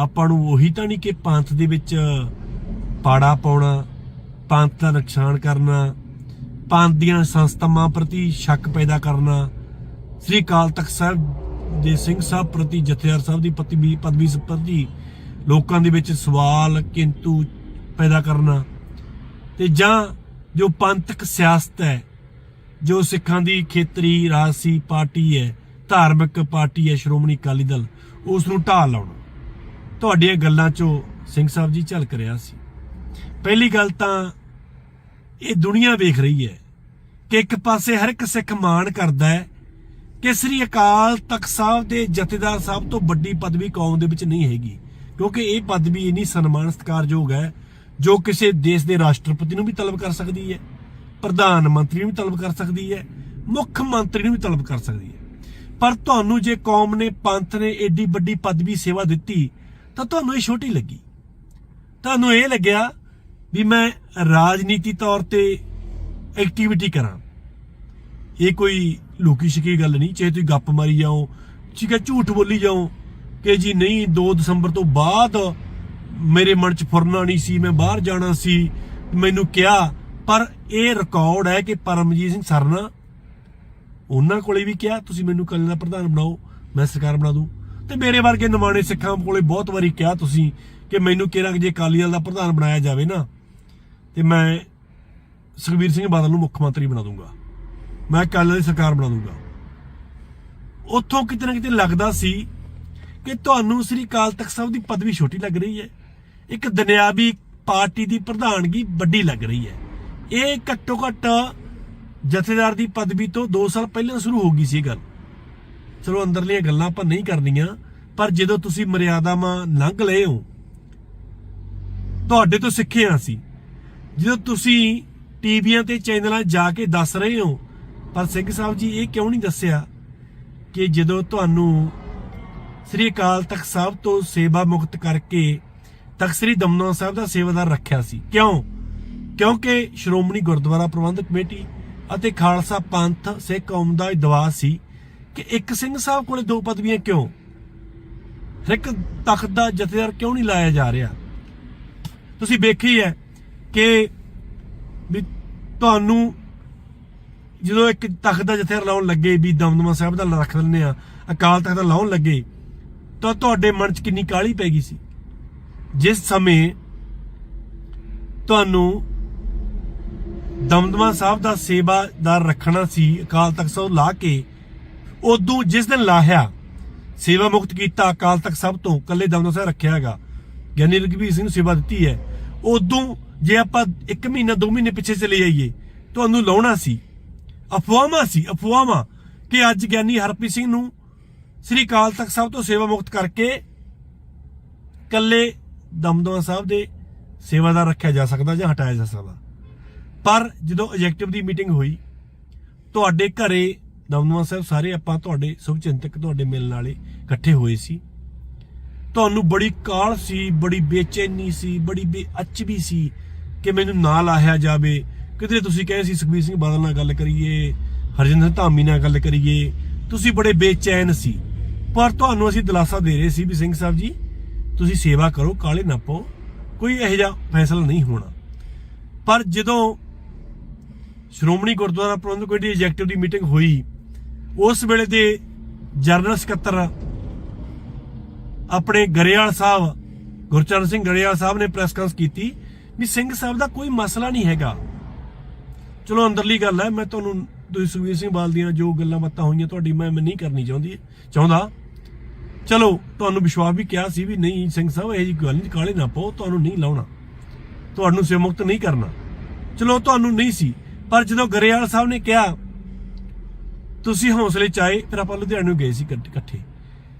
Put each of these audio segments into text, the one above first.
ਆਪਾਂ ਨੂੰ ਉਹੀ ਤਾਂ ਨਹੀਂ ਕਿ ਪੰਥ ਦੇ ਵਿੱਚ ਪਾੜਾ ਪਾਉਣਾ, ਪੰਥ ਦਾ ਨੁਕਸਾਨ ਕਰਨਾ, ਪੰਥ ਦੀਆਂ ਸੰਸਥਾਵਾਂ ਪ੍ਰਤੀ ਸ਼ੱਕ ਪੈਦਾ ਕਰਨਾ। ਸ੍ਰੀ ਅਕਾਲ ਤਖਤ ਸਾਹਿਬ ਦੇ ਸਿੰਘ ਸਾਹਿਬ ਪ੍ਰਤੀ, ਜਥੇਦਾਰ ਸਾਹਿਬ ਦੀ ਪਦਵੀ ਪਦਵੀ ਪ੍ਰਤੀ ਲੋਕਾਂ ਦੇ ਵਿੱਚ ਸਵਾਲ, ਕਿੰਤੂ ਪੈਦਾ ਕਰਨਾ। ਤੇ ਜਾਂ ਜੋ ਪੰਥਕ ਸਿਆਸਤ ਹੈ, ਜੋ ਸਿੱਖਾਂ ਦੀ ਖੇਤਰੀ, ਰਾਜਸੀ ਪਾਰਟੀ ਹੈ, ਧਾਰਮਿਕ ਪਾਰਟੀ ਹੈ, ਸ਼੍ਰੋਮਣੀ ਅਕਾਲੀ ਦਲ, ਉਸ ਨੂੰ ਢਾਹ ਲਾਉਣਾ। ਤੁਹਾਡੀਆਂ ਗੱਲਾਂ 'ਚੋਂ ਸਿੰਘ ਸਾਹਿਬ ਜੀ ਝਲਕ ਰਿਹਾ ਸੀ। ਪਹਿਲੀ ਗੱਲ ਤਾਂ ਇਹ ਦੁਨੀਆ ਵੇਖ ਰਹੀ ਹੈ ਕਿ ਇੱਕ ਪਾਸੇ ਹਰ ਇੱਕ ਸਿੱਖ ਮਾਣ ਕਰਦਾ ਹੈ ਕਿ ਸ੍ਰੀ ਅਕਾਲ ਤਖਤ ਸਾਹਿਬ ਦੇ ਜਥੇਦਾਰ ਸਾਹਿਬ ਤੋਂ ਵੱਡੀ ਪਦਵੀ ਕੌਮ ਦੇ ਵਿੱਚ ਨਹੀਂ ਹੈਗੀ, ਕਿਉਂਕਿ ਇਹ ਪਦਵੀ ਇੰਨੀ ਸਨਮਾਨ ਸਤਿਕਾਰਯੋਗ ਹੈ ਜੋ ਕਿਸੇ ਦੇਸ਼ ਦੇ ਰਾਸ਼ਟਰਪਤੀ ਨੂੰ ਵੀ ਤਲਬ ਕਰ ਸਕਦੀ ਹੈ, ਪ੍ਰਧਾਨ ਮੰਤਰੀ ਨੂੰ ਵੀ ਤਲਬ ਕਰ ਸਕਦੀ ਹੈ, ਮੁੱਖ ਮੰਤਰੀ ਨੂੰ ਵੀ ਤਲਬ ਕਰ ਸਕਦੀ ਹੈ। ਪਰ ਤੁਹਾਨੂੰ ਜੇ ਕੌਮ ਨੇ, ਪੰਥ ਨੇ ਏਡੀ ਵੱਡੀ ਪਦਵੀ ਸੇਵਾ ਦਿੱਤੀ ਤਾਂ ਤੁਹਾਨੂੰ ਇਹ ਛੋਟੀ ਲੱਗੀ। ਤੁਹਾਨੂੰ ਇਹ ਲੱਗਿਆ ਵੀ ਮੈਂ ਰਾਜਨੀਤੀ ਤੌਰ ਤੇ ਐਕਟੀਵਿਟੀ ਕਰਾਂ। ਇਹ ਕੋਈ ਲੁਕੀ ਛਿਕੀ ਗੱਲ ਨਹੀਂ, ਚਾਹੇ ਤੁਸੀਂ ਗੱਪ ਮਾਰੀ ਜਾਓ ਠੀਕ ਹੈ ਝੂਠ ਬੋਲੀ ਜਾਓ ਕਿ ਜੀ ਨਹੀਂ 2 ਦਸੰਬਰ ਤੋਂ ਬਾਅਦ ਮੇਰੇ ਮਨ 'ਚ ਫੁਰਨਾ ਨਹੀਂ ਸੀ, ਮੈਂ ਬਾਹਰ ਜਾਣਾ ਸੀ, ਮੈਨੂੰ ਕਿਹਾ, ਪਰ ਇਹ ਰਿਕਾਰਡ ਹੈ ਕਿ ਪਰਮਜੀਤ ਸਿੰਘ ਸਰਨਾ, ਉਹਨਾਂ ਕੋਲੇ ਵੀ ਕਿਹਾ, ਤੁਸੀਂ ਮੈਨੂੰ ਕੱਲ ਦਾ ਪ੍ਰਧਾਨ ਬਣਾਓ, ਮੈਂ ਸਰਕਾਰ ਬਣਾ ਦੂੰ। ਤੇ ਮੇਰੇ ਵਰਗੇ ਨਿਮਾਣੇ ਸਿੱਖਾਂ ਕੋਲੇ ਬਹੁਤ ਵਾਰੀ ਕਿਹਾ ਤੁਸੀਂ ਕਿ ਮੈਨੂੰ ਕਿਹੜਾ ਕਿ ਜੇ ਅਕਾਲੀ ਦਲ ਦਾ ਪ੍ਰਧਾਨ ਬਣਾਇਆ ਜਾਵੇ ਨਾ, ਤੇ ਮੈਂ ਸੁਖਬੀਰ ਸਿੰਘ ਬਾਦਲ ਨੂੰ ਮੁੱਖ ਮੰਤਰੀ ਬਣਾ ਦੂੰਗਾ। ਮੈਂ ਕੱਲ ਦੀ ਸਰਕਾਰ ਬਣਾ ਦੂੰਗਾ। ਉੱਥੋਂ ਕਿਤੇ ਨਾ ਕਿਤੇ ਲੱਗਦਾ ਸੀ ਕਿ ਤੁਹਾਨੂੰ ਸ੍ਰੀ ਅਕਾਲ ਤਖਤ ਸਾਹਿਬ ਦੀ ਪਦਵੀ ਛੋਟੀ ਲੱਗ ਰਹੀ ਹੈ। ਇੱਕ ਦੁਨਿਆਵੀ ਪਾਰਟੀ ਦੀ ਪ੍ਰਧਾਨਗੀ ਵੱਡੀ ਲੱਗ ਰਹੀ ਹੈ। ਇਹ ਘੱਟੋ ਘੱਟ ਜਥੇਦਾਰ ਦੀ ਪਦਵੀ ਤੋਂ 2 ਸਾਲ ਪਹਿਲਾਂ ਸ਼ੁਰੂ ਹੋ ਗਈ ਸੀ ਇਹ ਗੱਲ। ਚਲੋ ਅੰਦਰਲੀਆਂ ਗੱਲਾਂ ਆਪਾਂ ਨਹੀਂ ਕਰਨੀਆਂ, ਪਰ ਜਦੋਂ ਤੁਸੀਂ ਮਰਿਆਦਾਵਾਂ ਲੰਘ ਲਏ ਹੋ, ਤੁਹਾਡੇ ਤੋਂ ਸਿੱਖੇ ਹਾਂ ਅਸੀਂ ਜਦੋਂ ਤੁਸੀਂ ਟੀਵੀਆਂ ਤੇ ਚੈਨਲਾਂ ਜਾ ਕੇ ਦੱਸ ਰਹੇ ਹੋ, ਪਰ ਸਿੰਘ ਸਾਹਿਬ ਜੀ ਇਹ ਕਿਉਂ ਨਹੀਂ ਦੱਸਿਆ ਕਿ ਜਦੋਂ ਤੁਹਾਨੂੰ ਸ੍ਰੀ ਅਕਾਲ ਤਖਤ ਸਾਹਿਬ ਤੋਂ ਸੇਵਾ ਮੁਕਤ ਕਰਕੇ ਤਖਤ ਸ੍ਰੀ ਦਮਨਾ ਸਾਹਿਬ ਦਾ ਸੇਵਾਦਾਰ ਰੱਖਿਆ ਸੀ? ਕਿਉਂ? ਕਿਉਂਕਿ ਸ਼੍ਰੋਮਣੀ ਗੁਰਦੁਆਰਾ ਪ੍ਰਬੰਧਕ ਕਮੇਟੀ ਅਤੇ ਖਾਲਸਾ ਪੰਥ ਸਿੱਖ ਕੌਮ ਦਾ ਦਵਾ ਸੀ ਕਿ ਇੱਕ ਸਿੰਘ ਸਾਹਿਬ ਕੋਲੇ ਦੋ ਪਦਵੀਆਂ ਕਿਉਂ? ਹਰ ਇੱਕ ਤਖਤ ਦਾ ਜਥੇਦਾਰ ਕਿਉਂ ਨਹੀਂ ਲਾਇਆ ਜਾ ਰਿਹਾ? ਤੁਸੀਂ ਵੇਖੀ ਹੈ ਕਿ ਵੀ ਤੁਹਾਨੂੰ ਜਦੋਂ ਇੱਕ ਤਖਤ ਦਾ ਜਥੇਦਾਰ ਲਾਉਣ ਲੱਗੇ ਵੀ ਦਮਦਮਾ ਸਾਹਿਬ ਦਾ ਰੱਖ ਦਿੰਦੇ ਆ ਅਕਾਲ ਤਖਤ ਦਾ ਲਾਉਣ ਲੱਗੇ, ਤਾਂ ਤੁਹਾਡੇ ਮਨ 'ਚ ਕਿੰਨੀ ਕਾਲੀ ਪੈ ਗਈ ਸੀ? ਜਿਸ ਸਮੇਂ ਤੁਹਾਨੂੰ ਦਮਦਮਾ ਸਾਹਿਬ ਦਾ ਸੇਵਾਦਾਰ ਰੱਖਣਾ ਸੀ, ਅਕਾਲ ਤਖਤ ਸਾਹਿਬ ਲਾ ਕੇ ਉਦੋਂ ਜਿਸ ਦਿਨ ਲਾਹਿਆ, ਸੇਵਾ ਮੁਕਤ ਕੀਤਾ, ਅਕਾਲ ਤਖਤ ਸਾਹਿਬ ਤੋਂ ਕੱਲੇ ਦਮਦਮਾ ਸਾਹਿਬ ਰੱਖਿਆ ਹੈਗਾ। ਗਿਆਨੀ ਰਘਵੀਰ ਸਿੰਘ ਨੂੰ ਸੇਵਾ ਦਿੱਤੀ ਹੈ। ਉਦੋਂ ਜੇ ਆਪਾਂ 1 ਮਹੀਨਾ 2 ਮਹੀਨੇ ਪਿੱਛੇ ਚਲੇ ਜਾਈਏ, ਤੁਹਾਨੂੰ ਲਾਉਣਾ ਸੀ, ਅਫਵਾਹਾਂ ਸੀ, ਅਫਵਾਹਾਂ ਕਿ ਅੱਜ ਗਿਆਨੀ ਹਰਪ੍ਰੀਤ ਸਿੰਘ ਨੂੰ ਸ੍ਰੀ ਅਕਾਲ ਤਖਤ ਸਾਹਿਬ ਤੋਂ ਸੇਵਾ ਮੁਕਤ ਕਰਕੇ ਕੱਲੇ ਦਮਦਮਾ ਸਾਹਿਬ ਦੇ ਸੇਵਾਦਾਰ ਰੱਖਿਆ ਜਾ ਸਕਦਾ ਜਾਂ ਹਟਾਇਆ ਜਾ ਸਕਦਾ। ਪਰ ਜਦੋਂ ਐਗਜ਼ੈਕਟਿਵ ਦੀ ਮੀਟਿੰਗ ਹੋਈ, ਤੁਹਾਡੇ ਘਰੇ ਦਮਦਮਾ ਸਾਹਿਬ ਸਾਰੇ ਆਪਾਂ ਤੁਹਾਡੇ ਸੁਭਚਿੰਤਕ ਤੁਹਾਡੇ ਮਿਲਣ ਵਾਲੇ ਇਕੱਠੇ ਹੋਏ ਸੀ। ਤੁਹਾਨੂੰ ਬੜੀ ਕਾਲ ਸੀ, ਬੜੀ ਬੇਚੈਨੀ ਸੀ, ਬੜੀ ਬੇਅੱਚ ਵੀ ਸੀ ਕਿ ਮੈਨੂੰ ਨਾ ਲਾਹਿਆ ਜਾਵੇ। ਕਿਤੇ ਤੁਸੀਂ ਕਹੇ ਸੀ, ਸੁਖਬੀਰ ਸਿੰਘ ਬਾਦਲ ਨਾਲ ਗੱਲ ਕਰੀਏ, ਹਰਜਿੰਦਰ ਧਾਮੀ ਨਾਲ ਗੱਲ ਕਰੀਏ, ਤੁਸੀਂ ਬੜੇ ਬੇਚੈਨ ਸੀ। ਪਰ ਤੁਹਾਨੂੰ ਅਸੀਂ ਦਿਲਾਸਾ ਦੇ ਰਹੇ ਸੀ ਵੀ ਸਿੰਘ ਸਾਹਿਬ ਜੀ, ਤੁਸੀਂ ਸੇਵਾ ਕਰੋ, ਕਾਲੇ ਨਾ ਪਾਓ, ਕੋਈ ਇਹੋ ਜਿਹਾ ਫੈਸਲਾ ਨਹੀਂ ਹੋਣਾ। ਪਰ ਜਦੋਂ ਸ਼੍ਰੋਮਣੀ ਗੁਰਦੁਆਰਾ ਪ੍ਰਬੰਧਕ ਕਮੇਟੀ ਐਗਜ਼ੈਕਟਿਵ ਦੀ ਮੀਟਿੰਗ ਹੋਈ ਉਸ ਵੇਲੇ ਦੇ ਜਨਰਲ ਸਕੱਤਰ ਆਪਣੇ ਗਰੇਵਾਲ ਸਾਹਿਬ, ਗੁਰਚਰਨ ਸਿੰਘ ਗਰੇਵਾਲ ਸਾਹਿਬ ਨੇ ਪ੍ਰੈਸ ਕਾਨਫਰੰਸ ਕੀਤੀ ਵੀ ਸਿੰਘ ਸਾਹਿਬ ਦਾ ਕੋਈ ਮਸਲਾ ਨਹੀਂ ਹੈਗਾ। ਚਲੋ ਅੰਦਰਲੀ ਗੱਲ ਹੈ, ਮੈਂ ਤੁਹਾਨੂੰ ਤੁਸੀਂ ਸੁਖਬੀਰ ਸਿੰਘ ਬਾਲ ਦੀਆਂ ਜੋ ਗੱਲਾਂ ਬਾਤਾਂ ਹੋਈਆਂ ਤੁਹਾਡੀ ਮੈਂ ਨਹੀਂ ਕਰਨੀ ਚਾਹੁੰਦੀ, ਚਾਹੁੰਦਾ। ਚਲੋ, ਤੁਹਾਨੂੰ ਵਿਸ਼ਵਾਸ ਵੀ ਕਿਹਾ ਸੀ ਵੀ ਨਹੀਂ ਸਿੰਘ ਸਾਹਿਬ ਇਹ ਜੀ ਗੱਲ ਨਹੀਂ ਕਾਲੇ ਨਾ ਪਾਓ, ਤੁਹਾਨੂੰ ਨਹੀਂ ਲਾਉਣਾ। ਤੁਹਾਨੂੰ ਸੇ ਮੁਕਤ ਨਹੀਂ ਕਰਨਾ। ਚਲੋ, ਤੁਹਾਨੂੰ ਨਹੀਂ ਸੀ, ਪਰ ਜਦੋਂ ਗਰੇਵਾਲ ਸਾਹਿਬ ਨੇ ਕਿਹਾ ਤੁਸੀਂ ਹੌਸਲੇ ਚਾਏ ਫਿਰ ਆਪਾਂ ਲੁਧਿਆਣੇ ਨੂੰ ਗਏ ਸੀ ਇਕੱਠ- ਇਕੱਠੇ।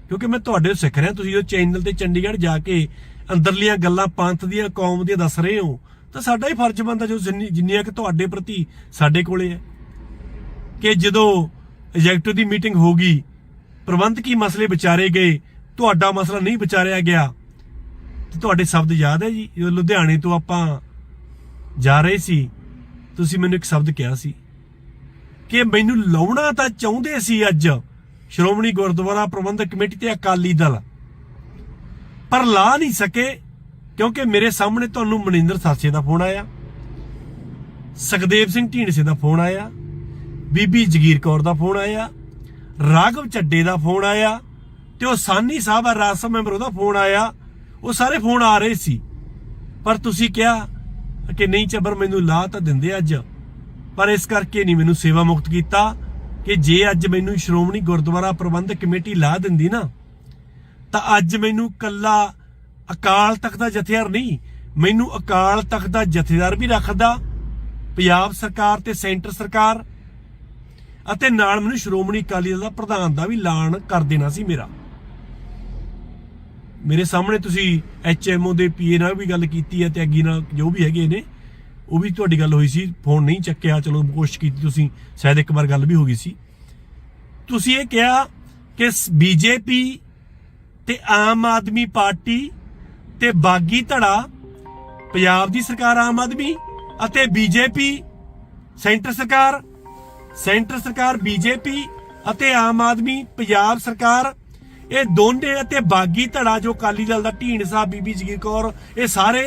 ਕਿਉਂਕਿ ਮੈਂ ਤੁਹਾਡੇ ਸਿੱਖ ਰਿਹਾ, ਤੁਸੀਂ ਉਹ ਚੈਨਲ ਤੇ ਚੰਡੀਗੜ੍ਹ ਜਾ ਕੇ ਅੰਦਰਲੀਆਂ ਗੱਲਾਂ ਪੰਥ ਦੀਆਂ, ਕੌਮ ਦੀਆਂ ਦੱਸ ਰਹੇ ਹੋ, ਤਾਂ ਸਾਡਾ ਹੀ ਫਰਜ਼ ਬਣਦਾ ਜੋ ਜਿੰਨੀ- ਜਿੰਨੀਆਂ ਕਿ ਤੁਹਾਡੇ ਪ੍ਰਤੀ ਸਾਡੇ ਕੋਲੇ ਹੈ। ਕਿ ਜਦੋਂ ਐਗਜ਼ੈਕਟਿਵ ਦੀ ਮੀਟਿੰਗ ਹੋ ਗਈ ਪ੍ਰਬੰਧਕੀ ਮਸਲੇ ਵਿਚਾਰੇ ਗਏ, ਤੁਹਾਡਾ ਮਸਲਾ ਨਹੀਂ ਵਿਚਾਰਿਆ ਗਿਆ, ਤੇ ਤੁਹਾਡੇ ਸ਼ਬਦ ਯਾਦ ਹੈ ਜੀ? ਜਦੋਂ ਲੁਧਿਆਣੇ ਤੋਂ ਆਪਾਂ ਜਾ ਰਹੇ ਸੀ, ਤੁਸੀਂ ਮੈਨੂੰ ਇੱਕ ਸ਼ਬਦ ਕਿਹਾ ਸੀ ਕਿ ਮੈਨੂੰ ਲਾਉਣਾ ਤਾਂ ਚਾਹੁੰਦੇ ਸੀ ਅੱਜ ਸ਼੍ਰੋਮਣੀ ਗੁਰਦੁਆਰਾ ਪ੍ਰਬੰਧਕ ਕਮੇਟੀ ਤੇ ਅਕਾਲੀ ਦਲ। ਪਰ ਲਾ ਨਹੀਂ ਸਕੇ ਕਿਉਂਕਿ ਮੇਰੇ ਸਾਹਮਣੇ ਤੁਹਾਨੂੰ ਮਨਿੰਦਰ ਸਾਸੇ ਦਾ ਫੋਨ ਆਇਆ, ਸੁਖਦੇਵ ਸਿੰਘ ਢੀਂਡਸੇ ਦਾ ਫੋਨ ਆਇਆ, ਬੀਬੀ ਜਗੀਰ ਕੌਰ ਦਾ ਫੋਨ ਆਇਆ, ਰਾਘਵ ਚੱਡੇ ਦਾ ਫੋਨ ਆਇਆ ਤੇ ਉਹ ਸਾਨੀ ਸਾਹਿਬ ਆ, ਰਾਜ ਸਭਾ ਮੈਂਬਰ ਉਹਦਾ ਫੋਨ ਆਇਆ, ਉਹ ਸਾਰੇ ਫੋਨ ਆ ਰਹੇ ਸੀ। ਪਰ ਤੁਸੀਂ ਕਿਹਾ ਕਿ ਨਹੀਂ ਚੱਬਰ, ਮੈਨੂੰ ਲਾ ਤਾਂ ਦਿੰਦੇ ਅੱਜ। ਪਰ ਇਸ ਕਰਕੇ ਨਹੀਂ ਮੈਨੂੰ ਸੇਵਾ ਮੁਕਤ ਕੀਤਾ ਕਿ ਜੇ ਅੱਜ ਮੈਨੂੰ ਸ਼੍ਰੋਮਣੀ ਗੁਰਦੁਆਰਾ ਪ੍ਰਬੰਧਕ ਕਮੇਟੀ ਲਾ ਦਿੰਦੀ ਨਾ, ਤਾਂ ਅੱਜ ਮੈਨੂੰ ਕੱਲਾ ਅਕਾਲ ਤਖਤ ਦਾ ਜਥੇਦਾਰ ਨਹੀਂ, ਮੈਨੂੰ ਅਕਾਲ ਤਖਤ ਦਾ ਜਥੇਦਾਰ ਵੀ ਰੱਖਦਾ, ਪੰਜਾਬ ਸਰਕਾਰ ਤੇ ਸੈਂਟਰ ਸਰਕਾਰ, ਅਤੇ ਨਾਲ ਮੈਨੂੰ ਸ਼੍ਰੋਮਣੀ ਅਕਾਲੀ ਦਲ ਦਾ ਪ੍ਰਧਾਨ ਦਾ ਵੀ ਐਲਾਨ ਕਰ ਦੇਣਾ ਸੀ ਮੇਰਾ। ਮੇਰੇ ਸਾਹਮਣੇ ਤੁਸੀਂ ਐਚਐਮਓ ਦੇ ਪੀਏ ਨਾਲ ਵੀ ਗੱਲ ਕੀਤੀ ਹੈ ਤੇ ਅੱਗੇ ਨਾਲ ਜੋ ਵੀ ਹੈਗੇ ਨੇ ਉਹ ਵੀ ਤੁਹਾਡੀ ਗੱਲ ਹੋਈ ਸੀ, ਫੋਨ ਨਹੀਂ ਚੱਕਿਆ, ਚਲੋ ਕੋਸ਼ਿਸ਼ ਕੀਤੀ ਤੁਸੀਂ, ਸ਼ਾਇਦ ਇੱਕ ਵਾਰ ਗੱਲ ਵੀ ਹੋ ਗਈ ਸੀ। ਤੁਸੀਂ ਇਹ ਕਿਹਾ ਕਿ ਬੀਜੇਪੀ ਤੇ ਆਮ ਆਦਮੀ ਪਾਰਟੀ ਤੇ ਬਾਗੀ ਧੜਾ, ਪੰਜਾਬ ਦੀ ਸਰਕਾਰ ਆਮ ਆਦਮੀ ਅਤੇ ਬੀਜੇਪੀ ਸੈਂਟਰ ਸਰਕਾਰ ਸੈਂਟਰ ਸਰਕਾਰ ਬੀਜੇਪੀ ਅਤੇ ਆਮ ਆਦਮੀ, ਪੰਜਾਬ ਸਰਕਾਰ, ਇਹ ਦੋਨੇ ਅਤੇ ਬਾਗੀ ਧੜਾ ਜੋ ਕਾਲੀ ਦਲ ਦਾ ਢੀਂਡ ਸਾਹਿਬ ਬੀਬੀ ਜਗੀਰ ਕੌਰ, ਇਹ ਸਾਰੇ,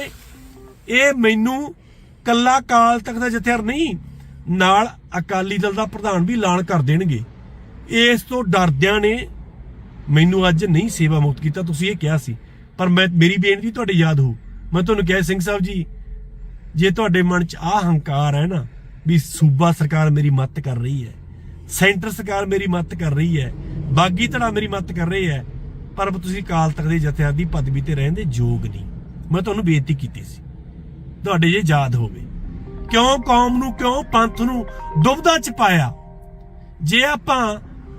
ਇਹ ਮੈਨੂੰ ਕੱਲਾ ਕਾਲ ਤੱਕ ਦਾ ਜਥੇਦਾਰ ਨਹੀਂ, ਨਾਲ ਅਕਾਲੀ ਦਲ ਦਾ ਪ੍ਰਧਾਨ ਵੀ ਐਲਾਨ ਕਰ ਦੇਣਗੇ। ਇਸ ਤੋਂ ਡਰਦਿਆਂ ਨੇ ਮੈਨੂੰ ਅੱਜ ਨਹੀਂ ਸੇਵਾ ਮੁਕਤ ਕੀਤਾ, ਤੁਸੀਂ ਇਹ ਕਿਹਾ ਸੀ। ਪਰ ਮੈਂ, ਮੇਰੀ ਬੇਨਤੀ ਤੁਹਾਡੇ ਯਾਦ ਹੋ ਮੈਂ ਤੁਹਾਨੂੰ ਕਿਹਾ ਸਿੰਘ ਸਾਹਿਬ ਜੀ, ਜੇ ਤੁਹਾਡੇ ਮਨ 'ਚ ਆਹ ਹੰਕਾਰ ਹੈ ਨਾ ਵੀ ਸੂਬਾ ਸਰਕਾਰ ਮੇਰੀ ਮਦਦ ਕਰ ਰਹੀ ਹੈ, ਸੈਂਟਰ ਸਰਕਾਰ ਮੇਰੀ ਮਦਦ ਕਰ ਰਹੀ ਹੈ, ਬਾਗੀ ਧੜਾ ਮੇਰੀ ਮਦਦ ਕਰ ਰਹੀ ਹੈ, ਪਰ ਤੁਸੀਂ ਕਾਲ ਤੱਕ ਦੇ ਜਥੇਦਾਰ ਦੀ ਪਦਵੀ ਤੇ ਰਹਿਣ ਦੇ ਯੋਗ ਨਹੀਂ। ਮੈਂ ਤੁਹਾਨੂੰ ਬੇਨਤੀ ਕੀਤੀ ਸੀ। ਤੁਹਾਡੇ ਜੇ ਯਾਦ ਹੋਵੇ। ਕਿਉਂ ਕੌਮ ਨੂੰ, ਕਿਉਂ ਪੰਥ ਨੂੰ ਦੁਬਦਾ ਚ ਪਾਇਆ? ਜੇ ਆਪਾਂ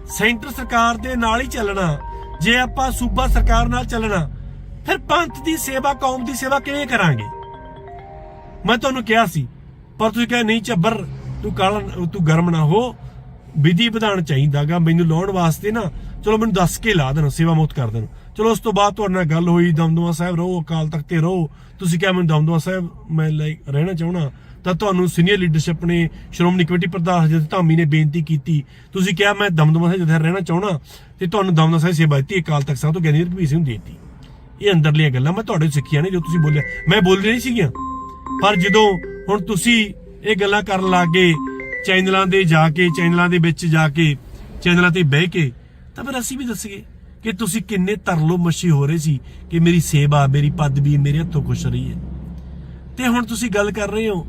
ਸੈਂਟਰ ਸਰਕਾਰ ਦੇ ਨਾਲ ਹੀ ਚੱਲਣਾ, ਜੇ ਆਪਾਂ ਸੂਬਾ ਸਰਕਾਰ ਨਾਲ ਚੱਲਣਾ, ਫਿਰ ਪੰਥ ਦੀ ਸੇਵਾ, ਕੌਮ ਦੀ ਸੇਵਾ ਕਿਵੇਂ ਕਰਾਂਗੇ? ਮੈਂ ਤੁਹਾਨੂੰ ਕਿਹਾ ਸੀ, ਪਰ ਤੁਸੀਂ ਕਹੇ, ਨਹੀਂ ਚੱਬਰ ਤੂੰ ਕਾਲ, ਤੂੰ ਗਰਮ ਨਾ ਹੋ। ਵਿਧੀ ਵਿਧਾਨ ਚਾਹੀਦਾਗਾ, ਮੈਨੂੰ ਲਾਉਣ ਵਾਸਤੇ ਨਾ, ਚਲੋ ਮੈਨੂੰ ਦੱਸ ਕੇ ਲਾ ਦੇਣਾ ਸੇਵਾ ਮੁਕਤ ਕਰ ਦੇਣਾ। ਚਲੋ ਉਸ ਤੋਂ ਬਾਅਦ ਤੁਹਾਡੇ ਨਾਲ ਗੱਲ ਹੋਈ, ਦਮਦਮਾ ਸਾਹਿਬ ਰਹੋ, ਅਕਾਲ ਤਖਤ ਤੇ ਰਹੋ। ਤੁਸੀਂ ਕਿਹਾ ਮੈਨੂੰ ਦਮਦਮਾ ਸਾਹਿਬ, ਮੈਂ ਲਾਈਕ ਰਹਿਣਾ ਚਾਹਣਾ ਤਾਂ ਤੁਹਾਨੂੰ ਸੀਨੀਅਰ ਲੀਡਰਸ਼ਿਪ ਨੇ ਸ਼੍ਰੋਮਣੀ ਕਮੇਟੀ ਪ੍ਰਧਾਨ ਹਜਰਤ ਧਾਮੀ ਨੇ ਬੇਨਤੀ ਕੀਤੀ। ਤੁਸੀਂ ਕਿਹਾ ਮੈਂ ਦਮਦਮਾ ਸਾਹਿਬ ਜਿੱਥੇ ਰਹਿਣਾ ਚਾਹਣਾ ਤੇ ਤੁਹਾਨੂੰ ਦਮਦਮਾ ਸਾਹਿਬ ਸੇਵਾ ਦਿੱਤੀ, ਅਕਾਲ ਤਖਤ ਸਾਹਿਬ ਤੋਂ ਗਿਆਨੀ ਰਘਬੀਰ ਸਿੰਘ ਦੇ ਦਿੱਤੀ। ਇਹ ਅੰਦਰਲੀਆਂ ਗੱਲਾਂ ਮੈਂ ਤੁਹਾਡੇ ਤੋਂ ਸਿੱਖੀਆਂ ਨੇ ਜੋ ਤੁਸੀਂ ਬੋਲਿਆ। ਮੈਂ ਬੋਲ ਰਹੀ ਸੀਗੀਆਂ। ਪਰ ਜਦੋਂ ਹੁਣ ਤੁਸੀਂ ਇਹ ਗੱਲਾਂ ਕਰਨ ਲੱਗੇ ਚੈਨਲਾਂ ਦੇ ਜਾ ਕੇ, ਚੈਨਲਾਂ ਦੇ ਵਿੱਚ ਜਾ ਕੇ, ਚੈਨਲਾਂ ਤੇ ਬਹਿ ਕੇ, ਤਾਂ ਫਿਰ ਅਸੀਂ ਵੀ ਦੱਸੀਏ ਕਿ ਤੁਸੀਂ ਕਿੰਨੇ ਤਰਲੋ ਮੱਛੀ ਹੋ ਰਹੇ ਸੀ ਕਿ ਮੇਰੀ ਸੇਵਾ, ਮੇਰੀ ਪਦਵੀ ਮੇਰੇ ਹੱਥੋਂ ਖੁਸ਼ ਰਹੀ ਹੈ। ਤੇ ਹੁਣ ਤੁਸੀਂ ਗੱਲ ਕਰ ਰਹੇ ਹੋ,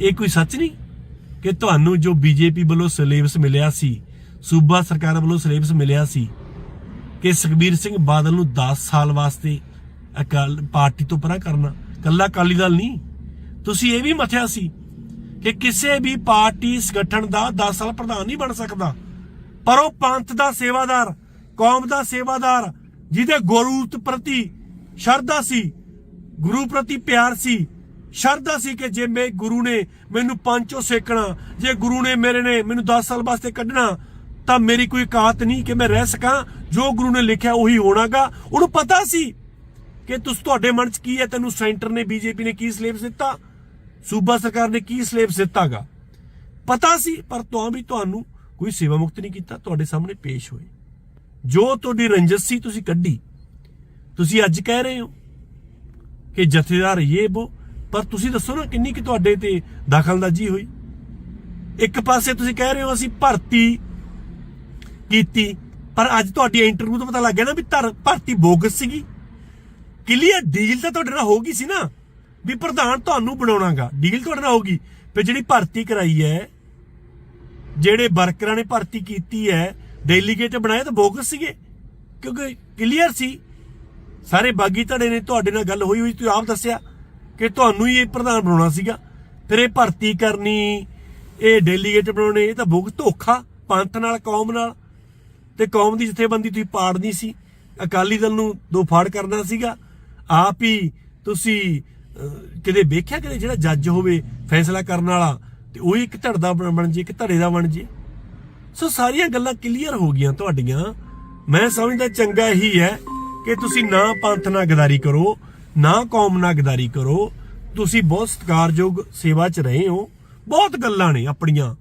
ਇਹ ਕੋਈ ਸੱਚ ਨਹੀਂ ਕਿ ਤੁਹਾਨੂੰ ਜੋ ਬੀਜੇਪੀ ਵੱਲੋਂ ਸਿਲੇਬਸ ਮਿਲਿਆ ਸੀ, ਸੂਬਾ ਸਰਕਾਰ ਵੱਲੋਂ ਸਿਲੇਬਸ ਮਿਲਿਆ ਸੀ ਕਿ ਸੁਖਬੀਰ ਸਿੰਘ ਬਾਦਲ ਨੂੰ 10 ਸਾਲ ਵਾਸਤੇ ਅਕਾਲ ਪਾਰਟੀ ਤੋਂ ਪਰਾਂ ਕਰਨਾ, ਕੱਲਾ ਅਕਾਲੀ ਦਲ ਨਹੀਂ। ਤੁਸੀਂ ਇਹ ਵੀ ਮਥਿਆ ਸੀ ਕਿ ਕਿਸੇ ਵੀ ਪਾਰਟੀ ਸੰਗਠਨ ਦਾ 10 ਸਾਲ ਪ੍ਰਧਾਨ ਨਹੀਂ ਬਣ ਸਕਦਾ, ਪਰ ਉਹ ਪੰਥ ਦਾ ਸੇਵਾਦਾਰ ਕੌਮ ਦਾ ਸੇਵਾਦਾਰ, ਜਿਹਦੇ ਗੁਰੂ ਪ੍ਰਤੀ ਸ਼ਰਧਾ ਸੀ, ਗੁਰੂ ਪ੍ਰਤੀ ਪਿਆਰ ਸੀ, ਸ਼ਰਧਾ ਸੀ ਕਿ ਜੇ ਮੈਂ ਗੁਰੂ ਨੇ ਮੈਨੂੰ ਪੰਚੋ ਸੇਕਣਾ, ਜੇ ਗੁਰੂ ਨੇ ਮੇਰੇ ਨੇ ਮੈਨੂੰ 10 ਸਾਲ ਵਾਸਤੇ ਕੱਢਣਾ, ਤਾਂ ਮੇਰੀ ਕੋਈ ਕਾਤ ਨਹੀਂ ਕਿ ਮੈਂ ਰਹਿ ਸਕਾਂ। ਜੋ ਗੁਰੂ ਨੇ ਲਿਖਿਆ ਉਹੀ ਹੋਣਾਗਾ। ਉਹਨੂੰ ਪਤਾ ਸੀ ਕਿ ਤੁਸ, ਤੁਹਾਡੇ ਮਨ 'ਚ ਕੀ ਹੈ? ਤੈਨੂੰ ਸੈਂਟਰ ਨੇ, ਬੀਜੇਪੀ ਨੇ ਕੀ ਸਲੇਬਸ ਦਿੱਤਾ? ਸੂਬਾ ਸਰਕਾਰ ਨੇ ਕੀ ਸਲੇਬਸ ਦਿੱਤਾਗਾ? ਪਤਾ ਸੀ, ਪਰ ਤਾਂ ਵੀ ਤੁਹਾਨੂੰ ਕੋਈ ਸੇਵਾ ਮੁਕਤ ਨਹੀਂ ਕੀਤਾ। ਤੁਹਾਡੇ ਸਾਹਮਣੇ ਪੇਸ਼ ਹੋਏ। ਜੋ ਤੁਹਾਡੀ ਰੰਜਸ ਸੀ ਤੁਸੀਂ ਕੱਢੀ। ਤੁਸੀਂ ਅੱਜ ਕਹਿ ਰਹੇ ਹੋ ਕਿ ਜਥੇਦਾਰ ਇਹ ਬੋ, ਪਰ ਤੁਸੀਂ ਦੱਸੋ ਨਾ ਕਿੰਨੀ ਕਿ ਤੁਹਾਡੇ ਤੇ ਦਖਲਅੰਦਾਜ਼ੀ ਹੋਈ। ਇੱਕ ਪਾਸੇ ਤੁਸੀਂ ਕਹਿ ਰਹੇ ਹੋ ਅਸੀਂ ਭਰਤੀ ਕੀਤੀ, ਪਰ ਅੱਜ ਤੁਹਾਡੀ ਇੰਟਰਵਿਊ ਤੋਂ ਪਤਾ ਲੱਗ ਗਿਆ ਨਾ ਵੀ ਧਰ, ਭਰਤੀ ਬੋਗਸ ਸੀਗੀ। ਕਲੀਅਰ ਡੀਲ ਤਾਂ ਤੁਹਾਡੇ ਨਾਲ ਹੋ ਗਈ ਸੀ ਨਾ, ਵੀ ਪ੍ਰਧਾਨ ਤੁਹਾਨੂੰ ਬਣਾਉਣਾਗਾ। ਡੀਲ ਤੁਹਾਡੇ ਨਾਲ ਹੋਗੀ ਵੀ ਜਿਹੜੀ ਭਰਤੀ ਕਰਾਈ ਹੈ, ਜਿਹੜੇ ਵਰਕਰਾਂ ਨੇ ਭਰਤੀ ਕੀਤੀ ਹੈ ਡੈਲੀਗੇਟ ਬਣਾਏ ਤਾਂ ਬੋਗਸ ਸੀਗੇ। ਕਿਉਂਕਿ ਕਲੀਅਰ ਸੀ। ਸਾਰੇ ਬਾਗੀ ਧੜੇ ਨੇ, ਤੁਹਾਡੇ ਨਾਲ ਗੱਲ ਹੋਈ ਹੋਈ, ਤੁਸੀਂ ਆਪ ਦੱਸਿਆ ਕਿ ਤੁਹਾਨੂੰ ਹੀ ਇਹ ਪ੍ਰਧਾਨ ਬਣਾਉਣਾ ਸੀਗਾ। ਫਿਰ ਇਹ ਭਰਤੀ ਕਰਨੀ, ਇਹ ਡੈਲੀਗੇਟ ਬਣਾਉਣੇ, ਇਹ ਤਾਂ ਬੋਗਸ ਧੋਖਾ, ਪੰਥ ਨਾਲ, ਕੌਮ ਨਾਲ। ਤੇ ਕੌਮ ਦੀ ਜਥੇਬੰਦੀ ਤੁਸੀਂ ਪਾੜਨੀ ਸੀ। ਅਕਾਲੀ ਦਲ ਨੂੰ ਦੋ ਫਾੜ ਕਰਨਾ ਸੀਗਾ। ਆਪ ਹੀ ਤੁਸੀਂ ਕਿਤੇ ਵੇਖਿਆ ਕਿਤੇ ਜਿਹੜਾ ਜੱਜ ਹੋਵੇ, ਫੈਸਲਾ ਕਰਨ ਵਾਲਾ, ਤੇ ਉਹ ਇੱਕ ਧੜ ਦਾ ਬਣ ਬਣ ਜੇ, ਇੱਕ ਧੜੇ ਦਾ ਬਣ ਜੇ। ਸੋ ਸਾਰੀਆਂ ਗੱਲਾਂ ਕਲੀਅਰ ਹੋ ਗਈਆਂ ਤੁਹਾਡੀਆਂ। ਮੈਂ ਸਮਝਦਾ ਚੰਗਾ ਹੀ ਹੈ ਕਿ ਤੁਸੀਂ ਨਾ ਪੰਥ ਨਾਲ ਗਦਾਰੀ ਕਰੋ, ਨਾ ਕੌਮ ਨਾਲ ਗਦਾਰੀ ਕਰੋ। ਤੁਸੀਂ ਬਹੁਤ ਸਤਿਕਾਰਯੋਗ ਸੇਵਾ 'ਚ ਰਹੇ ਹੋ। ਬਹੁਤ ਗੱਲਾਂ ਨੇ ਆਪਣੀਆਂ।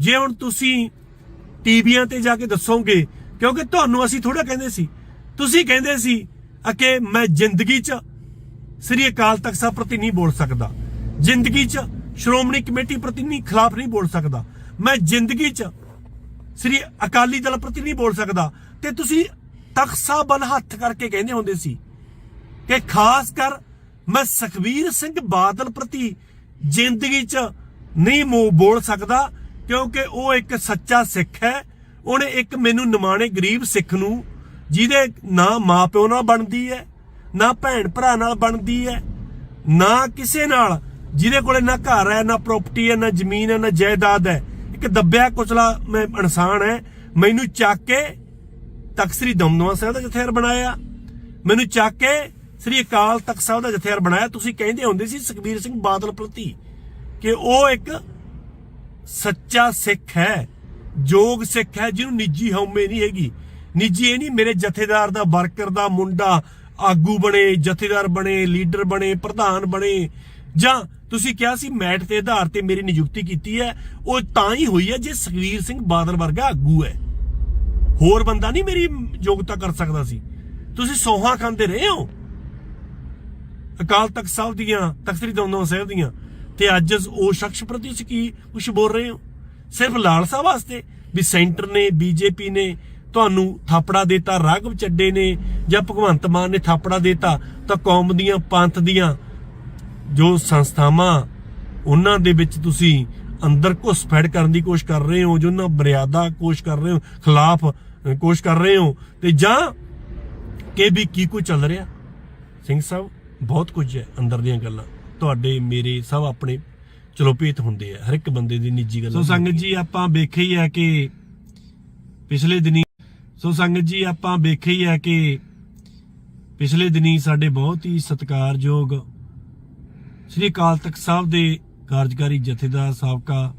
ਜੇ ਹੁਣ ਤੁਸੀਂ ਟੀਵੀਆਂ ਤੇ ਜਾ ਕੇ ਦੱਸੋਗੇ, ਕਿਉਂਕਿ ਤੁਹਾਨੂੰ ਅਸੀਂ ਥੋੜਾ ਕਹਿੰਦੇ ਸੀ। ਤੁਸੀਂ ਕਹਿੰਦੇ ਸੀ ਅਕੇ ਮੈਂ ਜ਼ਿੰਦਗੀ 'ਚ ਸ੍ਰੀ ਅਕਾਲ ਤਖਤ ਸਾਹਿਬ ਪ੍ਰਤੀ ਨਹੀਂ ਬੋਲ ਸਕਦਾ। ਜ਼ਿੰਦਗੀ 'ਚ ਸ਼੍ਰੋਮਣੀ ਕਮੇਟੀ ਪ੍ਰਤੀ ਨਹੀਂ, ਖਿਲਾਫ ਨਹੀਂ ਬੋਲ ਸਕਦਾ। ਮੈਂ ਜ਼ਿੰਦਗੀ 'ਚ ਸ੍ਰੀ ਅਕਾਲੀ ਦਲ ਪ੍ਰਤੀ ਨਹੀਂ ਬੋਲ ਸਕਦਾ। ਤੇ ਤੁਸੀਂ ਤਖਤ ਸਾਹਿਬ ਵੱਲ ਹੱਥ ਕਰਕੇ ਕਹਿੰਦੇ ਹੁੰਦੇ ਸੀ ਕਿ ਖਾਸ ਕਰ ਮੈਂ ਸੁਖਬੀਰ ਸਿੰਘ ਬਾਦਲ ਪ੍ਰਤੀ ਜ਼ਿੰਦਗੀ 'ਚ ਨਹੀਂ ਮੂੰਹ ਬੋਲ ਸਕਦਾ, ਕਿਉਂਕਿ ਉਹ ਇੱਕ ਸੱਚਾ ਸਿੱਖ ਹੈ। ਉਹਨੇ ਇੱਕ ਮੈਨੂੰ ਨਿਮਾਣੇ ਗਰੀਬ ਸਿੱਖ ਨੂੰ, ਜਿਹਦੇ ਨਾ ਮਾਪਿਓ ਨਾਲ ਬਣਦੀ ਹੈ, ਨਾ ਭੈਣ ਭਰਾ ਨਾਲ ਬਣਦੀ ਹੈ, ਨਾ ਕਿਸੇ ਨਾਲ, ਜਿਹਦੇ ਕੋਲੇ ਨਾ ਘਰ ਹੈ, ਨਾ ਪ੍ਰਾਪਰਟੀ ਹੈ, ਨਾ ਜ਼ਮੀਨ ਹੈ, ਨਾ ਜਾਇਦਾਦ ਹੈ। ਇੱਕ ਦੱਬਿਆ ਕੁਚਲਾ ਮੈਂ ਇਨਸਾਨ ਹੈ, ਮੈਨੂੰ ਚੱਕ ਕੇ ਤਖਤ ਸ੍ਰੀ ਦਮਦਮਾ ਸਾਹਿਬ ਦਾ ਜਥੇਦਾਰ ਬਣਾਇਆ। ਮੈਨੂੰ ਚੱਕ ਕੇ ਸ੍ਰੀ ਅਕਾਲ ਤਖਤ ਸਾਹਿਬ ਦਾ ਜਥੇਦਾਰ ਬਣਾਇਆ। ਤੁਸੀਂ ਕਹਿੰਦੇ ਹੁੰਦੇ ਸੀ ਸੁਖਬੀਰ ਸਿੰਘ ਬਾਦਲ ਪ੍ਰਤੀ ਕਿ ਉਹ ਇੱਕ ਸੱਚਾ ਸਿੱਖ ਹੈ, ਜੋਗ ਸਿੱਖ ਹੈ, ਜਿਹਨੂੰ ਨਿੱਜੀ ਹਉਮੈ ਨਹੀਂ ਹੈਗੀ। ਨਿੱਜੀ ਇਹ ਨਹੀਂ, ਮੇਰੇ ਜਥੇਦਾਰ ਦਾ, ਵਰਕਰ ਦਾ, ਮੁੰਡਾ ਆਗੂ ਬਣੇ, ਜਥੇਦਾਰ ਬਣੇ, ਲੀਡਰ ਬਣੇ, ਪ੍ਰਧਾਨ ਬਣੇ ਜਾਂ ਤੁਸੀਂ ਕਿਹਾ ਸੀ ਮੈਟ ਦੇ ਆਧਾਰ ਤੇ ਮੇਰੀ ਨਿਯੁਕਤੀ ਕੀਤੀ ਹੈ। ਉਹ ਤਾਂ ਹੀ ਹੋਈ ਹੈ ਜੇ ਸੁਖਬੀਰ ਸਿੰਘ ਬਾਦਲ ਵਰਗਾ ਆਗੂ ਹੈ। ਹੋਰ ਬੰਦਾ ਨਹੀਂ ਮੇਰੀ ਯੋਗਤਾ ਕਰ ਸਕਦਾ ਸੀ। ਤੁਸੀਂ ਸੋਹਾ ਖਾਂਦੇ ਰਹੇ ਹੋ। ਅਕਾਲ ਤਖਤ ਸਾਹਿਬ ਦੀਆਂ, ਤਖਤ ਦਮਦਮਾ ਸਾਹਿਬ ਦੀਆਂ। ਤੇ ਅੱਜ ਉਹ ਸ਼ਖਸ ਪ੍ਰਤੀ ਤੁਸੀਂ ਕੀ ਕੁਝ ਬੋਲ ਰਹੇ ਹੋ? ਸਿਰਫ ਲਾਲ ਸਾਹਿਬ ਵਾਸਤੇ? ਵੀ ਸੈਂਟਰ ਨੇ, ਬੀਜੇਪੀ ਨੇ ਤੁਹਾਨੂੰ ਥਾਪੜਾ ਦਿੱਤਾ, ਰਾਘਵ ਚੱਡੇ ਨੇ ਜਾਂ ਭਗਵੰਤ ਮਾਨ ਨੇ ਥਾਪੜਾ ਦਿੱਤਾ, ਤਾਂ ਕੌਮ ਦੀਆਂ, ਪੰਥ ਦੀਆਂ ਜੋ ਸੰਸਥਾਵਾਂ ਉਹਨਾਂ ਦੇ ਵਿੱਚ ਤੁਸੀਂ ਅੰਦਰ ਘੁਸਪੈਠ ਕਰਨ ਦੀ ਕੋਸ਼ਿਸ਼ ਕਰ ਰਹੇ ਹੋ ਜੋ ਉਹਨਾਂ ਮਰਿਆਦਾ ਕੋਸ਼ਿਸ਼ ਕਰ ਰਹੇ ਹੋ ਖਿਲਾਫ ਕੋਸ਼ਿਸ਼ ਕਰ ਰਹੇ ਹੋ ਤੇ ਜਾਂ ਕਿ ਵੀ ਕੀ ਕੁਝ ਚੱਲ ਰਿਹਾ? ਸਿੰਘ ਸਾਹਿਬ ਬਹੁਤ ਕੁਝ ਹੈ ਅੰਦਰ ਦੀਆਂ ਗੱਲਾਂ। ਤੁਹਾਡੇ ਮੇਰੇ ਸਭ ਆਪਣੇ ਚਲੋ ਭੇਤ ਹੁੰਦੇ ਆ। ਹਰ ਇੱਕ ਬੰਦੇ ਦੀ ਨਿੱਜੀ ਗੱਲਾਂ ਸੋ ਸੰਗਤ ਜੀ ਆਪਾਂ ਵੇਖਿਆ ਹੀ ਹੈ ਕਿ ਪਿਛਲੇ ਦਿਨੀ ਸੋ ਸੰਗਤ ਜੀ ਆਪਾਂ ਵੇਖਿਆ ਹੀ ਹੈ ਕਿ ਪਿਛਲੇ ਦਿਨੀ ਸਾਡੇ ਬਹੁਤ ਹੀ ਸਤਿਕਾਰਯੋਗ ਸ੍ਰੀ ਅਕਾਲ ਤਖਤ ਸਾਹਿਬ ਦੇ ਕਾਰਜਕਾਰੀ ਜਥੇਦਾਰ ਸਾਬਕਾ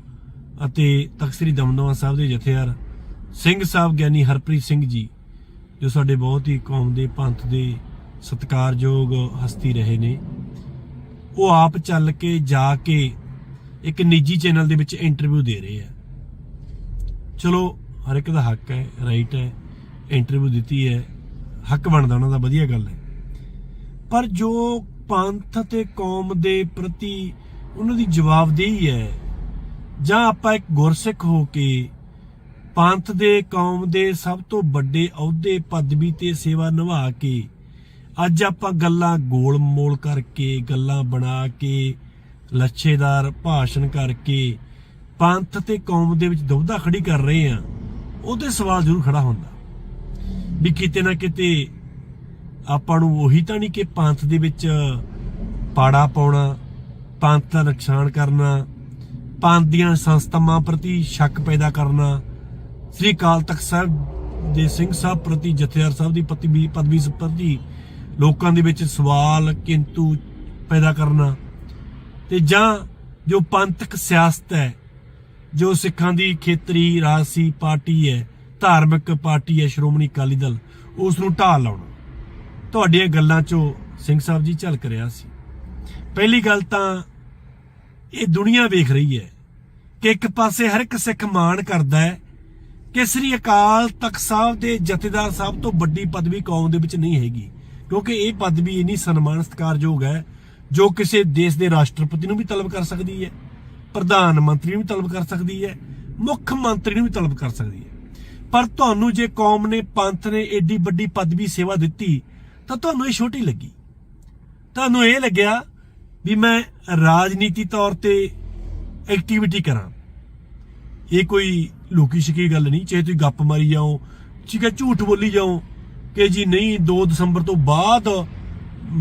ਅਤੇ ਤਖਤ ਸ੍ਰੀ ਦਮਦਮਾ ਸਾਹਿਬ ਦੇ ਜਥੇਦਾਰ ਸਿੰਘ ਸਾਹਿਬ ਗਿਆਨੀ ਹਰਪ੍ਰੀਤ ਸਿੰਘ ਜੀ, ਜੋ ਸਾਡੇ ਬਹੁਤ ਹੀ ਕੌਮ ਦੇ ਪੰਥ ਦੇ ਸਤਿਕਾਰਯੋਗ ਹਸਤੀ ਰਹੇ ਨੇ। ਉਹ ਆਪ ਚੱਲ ਕੇ ਜਾ ਕੇ ਇੱਕ ਨਿੱਜੀ ਚੈਨਲ ਦੇ ਵਿੱਚ ਇੰਟਰਵਿਊ ਦੇ ਰਹੇ ਆ। ਚਲੋ, ਹਰ ਇੱਕ ਦਾ ਹੱਕ ਹੈ, ਰਾਈਟ ਹੈ, ਇੰਟਰਵਿਊ ਦਿੱਤੀ ਹੈ, ਹੱਕ ਬਣਦਾ ਉਹਨਾਂ ਦਾ, ਵਧੀਆ ਗੱਲ ਹੈ। ਪਰ ਜੋ ਪੰਥ ਤੇ ਕੌਮ ਦੇ ਪ੍ਰਤੀ ਉਹਨਾਂ ਦੀ ਜਵਾਬਦੇਹੀ ਹੈ। ਜਾਂ ਆਪਾਂ ਇੱਕ ਗੁਰਸਿੱਖ ਹੋ ਕੇ ਪੰਥ ਦੇ, ਕੌਮ ਦੇ ਸਭ ਤੋਂ ਵੱਡੇ ਅਹੁਦੇ, ਪਦਵੀ ਤੇ ਸੇਵਾ ਨਿਭਾ ਕੇ ਅੱਜ ਆਪਾਂ ਗੱਲਾਂ ਗੋਲ ਮੋਲ ਕਰਕੇ, ਗੱਲਾਂ ਬਣਾ ਕੇ, ਲੱਛੇਦਾਰ ਭਾਸ਼ਣ ਕਰਕੇ ਪੰਥ ਤੇ ਕੌਮ ਦੇ ਵਿੱਚ ਦੁਬਧਾ ਖੜੀ ਕਰ ਰਹੇ ਆ ਉਹਦੇ ਸਵਾਲ ਜ਼ਰੂਰ ਖੜਾ ਹੁੰਦਾ। ਵੀ ਕਿਤੇ ਨਾ ਕਿਤੇ ਆਪਾਂ ਨੂੰ ਉਹੀ ਤਾਂ ਨਹੀਂ ਕਿ ਪੰਥ ਦੇ ਵਿੱਚ ਪਾੜਾ ਪਾਉਣਾ, ਪੰਥ ਦਾ ਨੁਕਸਾਨ ਕਰਨਾ, ਪੰਥ ਦੀਆਂ ਸੰਸਥਾਵਾਂ ਪ੍ਰਤੀ ਸ਼ੱਕ ਪੈਦਾ ਕਰਨਾ, ਸ੍ਰੀ ਅਕਾਲ ਤਖਤ ਸਾਹਿਬ ਦੇ ਸਿੰਘ ਸਾਹਿਬ ਪ੍ਰਤੀ, ਜਥੇਦਾਰ ਸਾਹਿਬ ਦੀ ਪਦਵੀ ਪਦਵੀ ਪ੍ਰਤੀ ਲੋਕਾਂ ਦੇ ਵਿੱਚ ਸਵਾਲ, ਕਿੰਤੂ ਪੈਦਾ ਕਰਨਾ। ਤੇ ਜਾਂ ਜੋ ਪੰਥਕ ਸਿਆਸਤ ਹੈ, ਜੋ ਸਿੱਖਾਂ ਦੀ ਖੇਤਰੀ ਰਾਜਸੀ ਪਾਰਟੀ ਹੈ, ਧਾਰਮਿਕ ਪਾਰਟੀ ਹੈ, ਸ਼੍ਰੋਮਣੀ ਅਕਾਲੀ ਦਲ ਉਸ ਨੂੰ ਢਾਲ ਲਾਉਣਾ। ਤੁਹਾਡੀਆਂ ਗੱਲਾਂ 'ਚੋਂ ਸਿੰਘ ਸਾਹਿਬ ਜੀ ਝਲਕ ਰਿਹਾ ਸੀ। ਪਹਿਲੀ ਗੱਲ ਤਾਂ ਇਹ ਦੁਨੀਆ ਵੇਖ ਰਹੀ ਹੈ ਕਿ ਇੱਕ ਪਾਸੇ ਹਰ ਇੱਕ ਸਿੱਖ ਮਾਣ ਕਰਦਾ ਹੈ ਕਿ ਸ੍ਰੀ ਅਕਾਲ ਤਖਤ ਸਾਹਿਬ ਦੇ ਜਥੇਦਾਰ ਸਾਹਿਬ ਤੋਂ ਵੱਡੀ ਪਦਵੀ ਕੌਮ ਦੇ ਵਿੱਚ ਨਹੀਂ ਹੈਗੀ, ਕਿਉਂਕਿ ਇਹ ਪਦਵੀ ਇੰਨੀ ਸਨਮਾਨ ਸਤਿਕਾਰਯੋਗ ਹੈ ਜੋ ਕਿਸੇ ਦੇਸ਼ ਦੇ ਰਾਸ਼ਟਰਪਤੀ ਨੂੰ ਵੀ ਤਲਬ ਕਰ ਸਕਦੀ ਹੈ, ਪ੍ਰਧਾਨ ਮੰਤਰੀ ਨੂੰ ਵੀ ਤਲਬ ਕਰ ਸਕਦੀ ਹੈ, ਮੁੱਖ ਮੰਤਰੀ ਨੂੰ ਵੀ ਤਲਬ ਕਰ ਸਕਦੀ ਹੈ। ਪਰ ਤੁਹਾਨੂੰ ਜੇ ਕੌਮ ਨੇ, ਪੰਥ ਨੇ ਏਡੀ ਵੱਡੀ ਪਦਵੀ ਸੇਵਾ ਦਿੱਤੀ ਤਾਂ ਤੁਹਾਨੂੰ ਇਹ ਛੋਟੀ ਲੱਗੀ। ਤੁਹਾਨੂੰ ਇਹ ਲੱਗਿਆ ਵੀ ਮੈਂ ਰਾਜਨੀਤੀ ਤੌਰ ਤੇ ਐਕਟੀਵਿਟੀ ਕਰਾਂ। ਇਹ ਕੋਈ ਲੁਕੀ ਛਿਕੀ ਗੱਲ ਨਹੀਂ, ਚਾਹੇ ਤੁਸੀਂ ਗੱਪ ਮਾਰੀ ਜਾਓ ਠੀਕ ਹੈ ਝੂਠ ਬੋਲੀ ਜਾਓ ਕਿ ਜੀ ਨਹੀਂ 2 ਦਸੰਬਰ ਤੋਂ ਬਾਅਦ